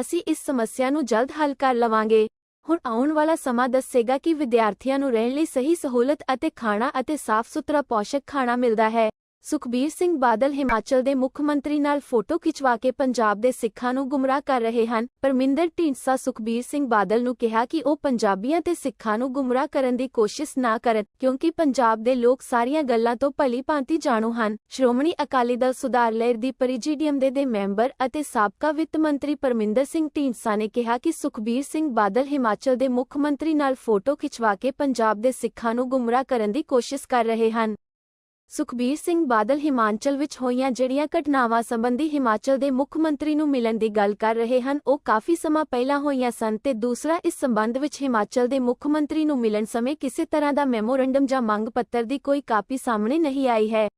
Speaker 1: ਅਸੀਂ ਇਸ ਸਮੱਸਿਆ ਨੂੰ ਜਲਦ ਹੱਲ ਕਰ ਲਵਾਂਗੇ। ਹੁਣ ਆਉਣ ਵਾਲਾ ਸਮਾਂ ਦੱਸੇਗਾ ਕਿ ਵਿਦਿਆਰਥੀਆਂ ਨੂੰ ਰਹਿਣ ਲਈ ਸਹੀ ਸਹੂਲਤ ਅਤੇ ਖਾਣਾ ਅਤੇ ਸਾਫ਼ ਸੁਥਰਾ ਪੌਸ਼ਕ ਖਾਣਾ ਮਿਲਦਾ ਹੈ। ਸੁਖਬੀਰ ਸਿੰਘ ਬਾਦਲ ਹਿਮਾਚਲ ਦੇ ਮੁੱਖ ਮੰਤਰੀ ਨਾਲ ਫੋਟੋ ਖਿਚਵਾ ਕੇ ਪੰਜਾਬ ਦੇ ਸਿੱਖਾਂ ਨੂੰ ਗੁੰਮਰਾਹ ਕਰ ਰਹੇ ਹਨ। ਪਰਮਿੰਦਰ ਢੀਂਡਸਾ ਸੁਖਬੀਰ ਸਿੰਘ ਬਾਦਲ ਨੂੰ ਕਿਹਾ ਕਿ ਉਹ ਪੰਜਾਬੀਆਂ ਤੇ ਸਿੱਖਾਂ ਨੂੰ ਗੁੰਮਰਾਹ ਕਰਨ ਦੀ ਕੋਸ਼ਿਸ਼ ਨਾ ਕਰਨ, ਕਿਉਂਕਿ ਪੰਜਾਬ ਦੇ ਲੋਕ ਸਾਰੀਆਂ ਗੱਲਾਂ ਤੋਂ ਭਲੀ ਭਾਂਤੀ ਜਾਣੂ ਹਨ। ਸ਼੍ਰੋਮਣੀ ਅਕਾਲੀ ਦਲ ਸੁਧਾਰ ਲਹਿਰ ਦੀ ਪਰਿਜੀਡੀਅਮ ਦੇ ਦੇ ਮੈਂਬਰ ਅਤੇ ਸਾਬਕਾ ਵਿੱਤ ਮੰਤਰੀ ਪਰਮਿੰਦਰ ਸਿੰਘ ਢੀਂਡਸਾ ਨੇ ਕਿਹਾ ਕਿ ਸੁਖਬੀਰ ਸਿੰਘ ਬਾਦਲ ਹਿਮਾਚਲ ਦੇ ਮੁੱਖ ਮੰਤਰੀ ਨਾਲ ਫੋਟੋ ਖਿਚਵਾ ਕੇ ਪੰਜਾਬ ਦੇ ਸਿੱਖਾਂ ਨੂੰ ਗੁੰਮਰਾਹ ਕਰਨ ਦੀ ਕੋਸ਼ਿਸ਼ ਕਰ ਰਹੇ ਹਨ। ਸੁਖਬੀਰ ਸਿੰਘ ਬਾਦਲ ਹਿਮਾਚਲ ਵਿੱਚ ਹੋਈਆਂ ਜਿਹੜੀਆਂ ਘਟਨਾਵਾਂ ਸੰਬੰਧੀ ਹਿਮਾਚਲ ਦੇ ਮੁੱਖ ਮੰਤਰੀ ਨੂੰ ਮਿਲਣ ਦੀ ਗੱਲ ਕਰ ਰਹੇ ਹਨ, ਉਹ ਕਾਫੀ ਸਮਾਂ ਪਹਿਲਾਂ ਹੋਈਆਂ ਸਨ ਤੇ ਦੂਸਰਾ ਇਸ ਸੰਬੰਧ ਵਿੱਚ ਹਿਮਾਚਲ ਦੇ ਮੁੱਖ ਮੰਤਰੀ ਨੂੰ ਮਿਲਣ ਸਮੇਂ ਕਿਸੇ ਤਰ੍ਹਾਂ ਦਾ ਮੈਮੋਰੰਡਮ ਜਾਂ ਮੰਗ ਪੱਤਰ ਦੀ ਕੋਈ ਕਾਪੀ ਸਾਹਮਣੇ ਨਹੀਂ ਆਈ ਹੈ।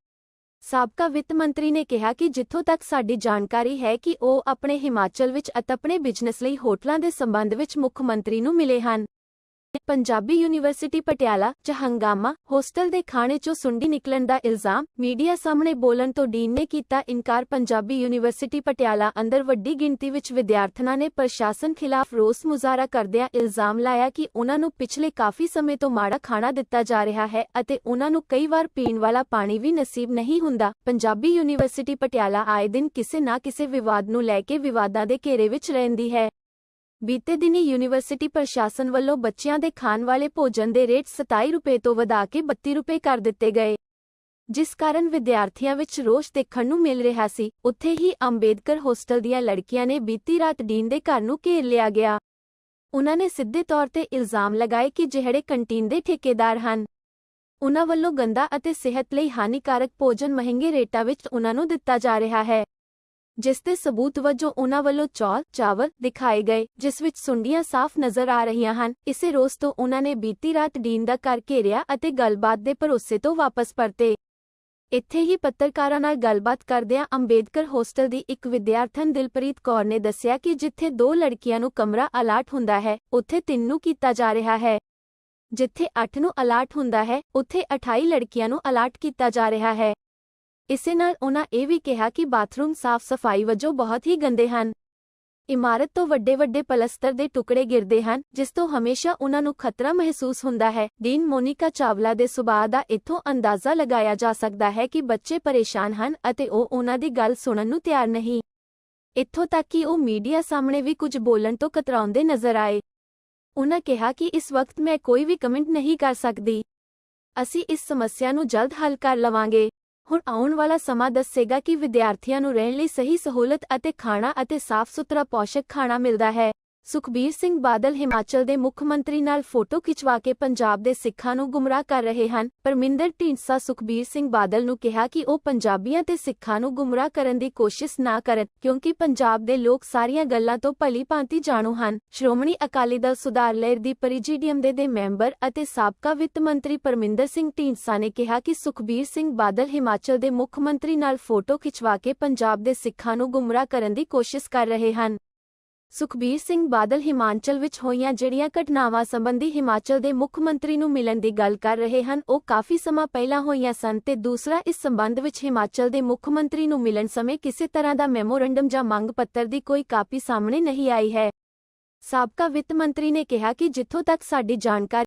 Speaker 1: ਸਾਬਕਾ ਵਿੱਤ ਮੰਤਰੀ ਨੇ ਕਿਹਾ ਕਿ ਜਿੱਥੋਂ ਤੱਕ ਸਾਡੀ ਜਾਣਕਾਰੀ ਹੈ ਕਿ ਉਹ ਆਪਣੇ ਹਿਮਾਚਲ ਵਿੱਚ ਅਤੇ ਆਪਣੇ ਬਿਜ਼ਨਸ ਲਈ ਹੋਟਲਾਂ ਦੇ ਸੰਬੰਧ ਵਿੱਚ ਮੁੱਖ ਮੰਤਰੀ ਨੂੰ ਮਿਲੇ ਹਨ। ਪੰਜਾਬੀ ਯੂਨੀਵਰਸਿਟੀ ਪਟਿਆਲਾ ਚ ਹੰਗਾਮਾ ਹੋਸਟਲ ਦੇ ਖਾਣੇ ਚੋਂ ਸੁੰਡੀ ਨਿਕਲਣ ਦਾ ਇਲਜ਼ਾਮ ਮੀਡੀਆ ਸਾਹਮਣੇ ਬੋਲਣ ਤੋਂ ਡੀਨ ਨੇ ਕੀਤਾ ਇਨਕਾਰ। ਪੰਜਾਬੀ ਯੂਨੀਵਰਸਿਟੀ ਪਟਿਆਲਾ ਅੰਦਰ ਵੱਡੀ ਗਿਣਤੀ ਵਿੱਚ ਵਿਦਿਆਰਥਣਾਂ ਨੇ ਪ੍ਰਸ਼ਾਸਨ ਖਿਲਾਫ ਰੋਸ ਮੁਜ਼ਾਹਰਾ ਕਰਦਿਆਂ ਇਲਜ਼ਾਮ ਲਾਇਆ ਕਿ ਉਹਨਾਂ ਨੂੰ ਪਿਛਲੇ ਕਾਫੀ ਸਮੇਂ ਤੋਂ ਮਾੜਾ ਖਾਣਾ ਦਿੱਤਾ ਜਾ ਰਿਹਾ ਹੈ ਅਤੇ ਉਹਨਾਂ ਨੂੰ ਕਈ ਵਾਰ ਪੀਣ ਵਾਲਾ ਪਾਣੀ ਵੀ ਨਸੀਬ ਨਹੀਂ ਹੁੰਦਾ। ਪੰਜਾਬੀ ਯੂਨੀਵਰਸਿਟੀ ਪਟਿਆਲਾ ਆਏ ਦਿਨ ਕਿਸੇ ਨਾ ਕਿਸੇ ਵਿਵਾਦ ਨੂੰ ਲੈ ਕੇ ਵਿਵਾਦਾਂ ਦੇ ਘੇਰੇ ਵਿੱਚ ਰਹਿੰਦੀ ਹੈ। ਬੀਤੇ ਦਿਨੀ ਯੂਨੀਵਰਸਿਟੀ ਪ੍ਰਸ਼ਾਸਨ ਵੱਲੋਂ ਬੱਚਿਆਂ ਦੇ ਖਾਣ ਵਾਲੇ ਭੋਜਨ ਦੇ ਰੇਟ 27 ਰੁਪਏ ਤੋਂ ਵਧਾ ਕੇ 32 ਰੁਪਏ ਕਰ ਦਿੱਤੇ ਗਏ। ਜਿਸ ਕਾਰਨ ਵਿਦਿਆਰਥੀਆਂ ਵਿੱਚ ਰੋਸ਼ ਦੇਖਣ ਨੂੰ ਮਿਲ ਰਿਹਾ ਸੀ, ਉੱਥੇ ਹੀ ਅੰਬੇਦਕਰ ਹੋਸਟਲ ਦੀਆਂ ਲੜਕੀਆਂ ਨੇ ਬੀਤੀ ਰਾਤ ਡੀਨ ਦੇ ਘਰ ਨੂੰ ਘੇਰ ਲਿਆ ਗਿਆ। ਉਹਨਾਂ ਨੇ ਸਿੱਧੇ ਤੌਰ ਤੇ ਇਲਜ਼ਾਮ ਲਗਾਏ ਕਿ ਜਿਹੜੇ ਕੰਟੀਨ ਦੇ ਠੇਕੇਦਾਰ ਹਨ ਉਨ੍ਹਾਂ ਵੱਲੋਂ ਗੰਦਾ ਅਤੇ ਸਿਹਤ ਲਈ ਹਾਨੀਕਾਰਕ ਭੋਜਨ ਮਹਿੰਗੇ ਰੇਟਾਂ ਵਿੱਚ ਉਨ੍ਹਾਂ ਨੂੰ ਦਿੱਤਾ ਜਾ ਰਿਹਾ ਹੈ। ਜਿਸ ਦੇ ਸਬੂਤ ਵਜੋਂ ਉਨ੍ਹਾਂ ਵੱਲੋਂ ਚੌਲ, ਚਾਵਲ ਦਿਖਾਏ ਗਏ, ਜਿਸ ਵਿੱਚ ਸੁੰਡੀਆਂ ਸਾਫ਼ ਨਜ਼ਰ ਆ ਰਹੀਆਂ ਹਨ। ਇਸੇ ਰੋਸ ਤੋਂ ਉਨ੍ਹਾਂ ਨੇ ਬੀਤੀ ਰਾਤ ਡੀਨ ਦਾ ਘਰ ਘੇਰਿਆ ਅਤੇ ਗੱਲਬਾਤ ਦੇ ਭਰੋਸੇ ਤੋਂ ਵਾਪਸ ਪਰਤੇ। ਇੱਥੇ ਹੀ ਪੱਤਰਕਾਰਾਂ ਨਾਲ ਗੱਲਬਾਤ ਕਰਦਿਆਂ ਅੰਬੇਦਕਰ ਹੋਸਟਲ ਦੀ ਇੱਕ ਵਿਦਿਆਰਥਣ ਦਿਲਪ੍ਰੀਤ ਕੌਰ ਨੇ ਦੱਸਿਆ ਕਿ ਜਿੱਥੇ ਦੋ ਲੜਕੀਆਂ ਨੂੰ ਕਮਰਾ ਅਲਾਟ ਹੁੰਦਾ ਹੈ, ਉੱਥੇ ਤਿੰਨ ਨੂੰ ਕੀਤਾ ਜਾ ਰਿਹਾ ਹੈ। ਜਿੱਥੇ 8 ਨੂੰ ਅਲਾਟ ਹੁੰਦਾ ਹੈ, ਉੱਥੇ 28 ਲੜਕੀਆਂ ਨੂੰ ਅਲਾਟ ਕੀਤਾ ਜਾ ਰਿਹਾ ਹੈ। ਇਸੇ ਨਾਲ ਉਨ੍ਹਾਂ ਇਹ ਵੀ ਕਿਹਾ ਕਿ ਬਾਥਰੂਮ ਸਾਫ਼ ਸਫ਼ਾਈ ਵਜੋਂ ਬਹੁਤ ਹੀ ਗੰਦੇ ਹਨ। ਇਮਾਰਤ ਤੋਂ ਵੱਡੇ ਵੱਡੇ ਪਲਸਤਰ ਦੇ ਟੁਕੜੇ ਗਿਰਦੇ ਹਨ, ਜਿਸ ਤੋਂ ਹਮੇਸ਼ਾ ਉਨ੍ਹਾਂ ਨੂੰ ਖਤਰਾ ਮਹਿਸੂਸ ਹੁੰਦਾ ਹੈ। ਡੀਨ ਮੋਨਿਕਾ ਚਾਵਲਾ ਦੇ ਸੁਭਾਅ ਦਾ ਇੱਥੋਂ ਅੰਦਾਜ਼ਾ ਲਗਾਇਆ ਜਾ ਸਕਦਾ ਹੈ ਕਿ ਬੱਚੇ ਪਰੇਸ਼ਾਨ ਹਨ ਅਤੇ ਉਹ ਉਨ੍ਹਾਂ ਦੀ ਗੱਲ ਸੁਣਨ ਨੂੰ ਤਿਆਰ ਨਹੀਂ। ਇੱਥੋਂ ਤੱਕ ਕਿ ਉਹ ਮੀਡੀਆ ਸਾਹਮਣੇ ਵੀ ਕੁਝ ਬੋਲਣ ਤੋਂ ਕਤਰਾਉਂਦੇ ਨਜ਼ਰ ਆਏ। ਉਨ੍ਹਾਂ ਕਿਹਾ ਕਿ ਇਸ ਵਕਤ ਮੈਂ ਕੋਈ ਵੀ ਕਮੈਂਟ ਨਹੀਂ ਕਰ ਸਕਦੀ। ਅਸੀਂ ਇਸ ਸਮੱਸਿਆ ਨੂੰ ਜਲਦ ਹੱਲ ਕਰ ਲਵਾਂਗੇ। ਹੁਣ ਆਉਣ ਵਾਲਾ ਸਮਾਂ ਦੱਸੇਗਾ ਕਿ ਵਿਦਿਆਰਥੀਆਂ ਨੂੰ ਰਹਿਣ ਲਈ ਸਹੀ ਸਹੂਲਤ ਅਤੇ ਖਾਣਾ ਅਤੇ ਸਾਫ਼ ਸੁਥਰਾ ਪੌਸ਼ਕ ਖਾਣਾ ਮਿਲਦਾ ਹੈ। ਸੁਖਬੀਰ ਸਿੰਘ ਬਾਦਲ ਹਿਮਾਚਲ ਦੇ ਮੁੱਖ ਮੰਤਰੀ ਨਾਲ ਫੋਟੋ ਖਿਚਵਾ ਕੇ ਪੰਜਾਬ ਦੇ ਸਿੱਖਾਂ ਨੂੰ ਗੁੰਮਰਾਹ ਕਰ ਰਹੇ ਹਨ। ਪਰਮਿੰਦਰ ਢੀਂਡਸਾ ਸੁਖਬੀਰ ਸਿੰਘ ਬਾਦਲ ਨੂੰ ਕਿਹਾ ਕਿ ਉਹ ਪੰਜਾਬੀਆਂ ਤੇ ਸਿੱਖਾਂ ਨੂੰ ਗੁੰਮਰਾਹ ਕਰਨ ਦੀ ਕੋਸ਼ਿਸ਼ ਨਾ ਕਰਨ, ਕਿਉਂਕਿ ਪੰਜਾਬ ਦੇ ਲੋਕ ਸਾਰੀਆਂ ਗੱਲਾਂ ਤੋਂ ਭਲੀ ਭਾਂਤੀ ਜਾਣੂ ਹਨ। ਸ਼੍ਰੋਮਣੀ ਅਕਾਲੀ ਦਲ ਸੁਧਾਰ ਲਹਿਰ ਦੀ ਪਰਿਜੀਡੀਅਮ ਦੇ ਦੇ ਮੈਂਬਰ ਅਤੇ ਸਾਬਕਾ ਵਿੱਤ ਮੰਤਰੀ ਪਰਮਿੰਦਰ ਸਿੰਘ ਢੀਂਡਸਾ ਨੇ ਕਿਹਾ ਕਿ ਸੁਖਬੀਰ ਸਿੰਘ ਬਾਦਲ ਹਿਮਾਚਲ ਦੇ ਮੁੱਖ ਮੰਤਰੀ ਨਾਲ ਫੋਟੋ ਖਿਚਵਾ ਕੇ ਪੰਜਾਬ ਦੇ ਸਿੱਖਾਂ ਨੂੰ ਗੁੰਮਰਾਹ ਕਰਨ ਦੀ ਕੋਸ਼ਿਸ਼ ਕਰ ਰਹੇ ਹਨ। ਸੁਖਬੀਰ ਸਿੰਘ ਬਾਦਲ ਹਿਮਾਚਲ ਵਿੱਚ ਹੋਈਆਂ ਜਿਹੜੀਆਂ ਘਟਨਾਵਾਂ ਸੰਬੰਧੀ ਹਿਮਾਚਲ ਦੇ ਮੁੱਖ ਮੰਤਰੀ ਨੂੰ ਮਿਲਣ ਦੀ ਗੱਲ ਕਰ ਰਹੇ ਹਨ, ਉਹ ਕਾਫੀ ਸਮਾਂ ਪਹਿਲਾਂ ਹੋਈਆਂ ਸਨ ਤੇ ਦੂਸਰਾ ਇਸ ਸੰਬੰਧ ਵਿੱਚ ਹਿਮਾਚਲ ਦੇ ਮੁੱਖ ਮੰਤਰੀ ਨੂੰ ਮਿਲਣ ਸਮੇਂ ਕਿਸੇ ਤਰ੍ਹਾਂ ਦਾ ਮੈਮੋਰੰਡਮ ਜਾਂ ਮੰਗ ਪੱਤਰ ਦੀ ਕੋਈ ਕਾਪੀ ਸਾਹਮਣੇ ਨਹੀਂ ਆਈ ਹੈ। ਸਾਬਕਾ ਵਿੱਤ ਮੰਤਰੀ ਨੇ ਕਿਹਾ ਕਿ ਜਿੱਥੋਂ ਤੱਕ ਸਾਡੀ ਜਾਣਕਾਰੀ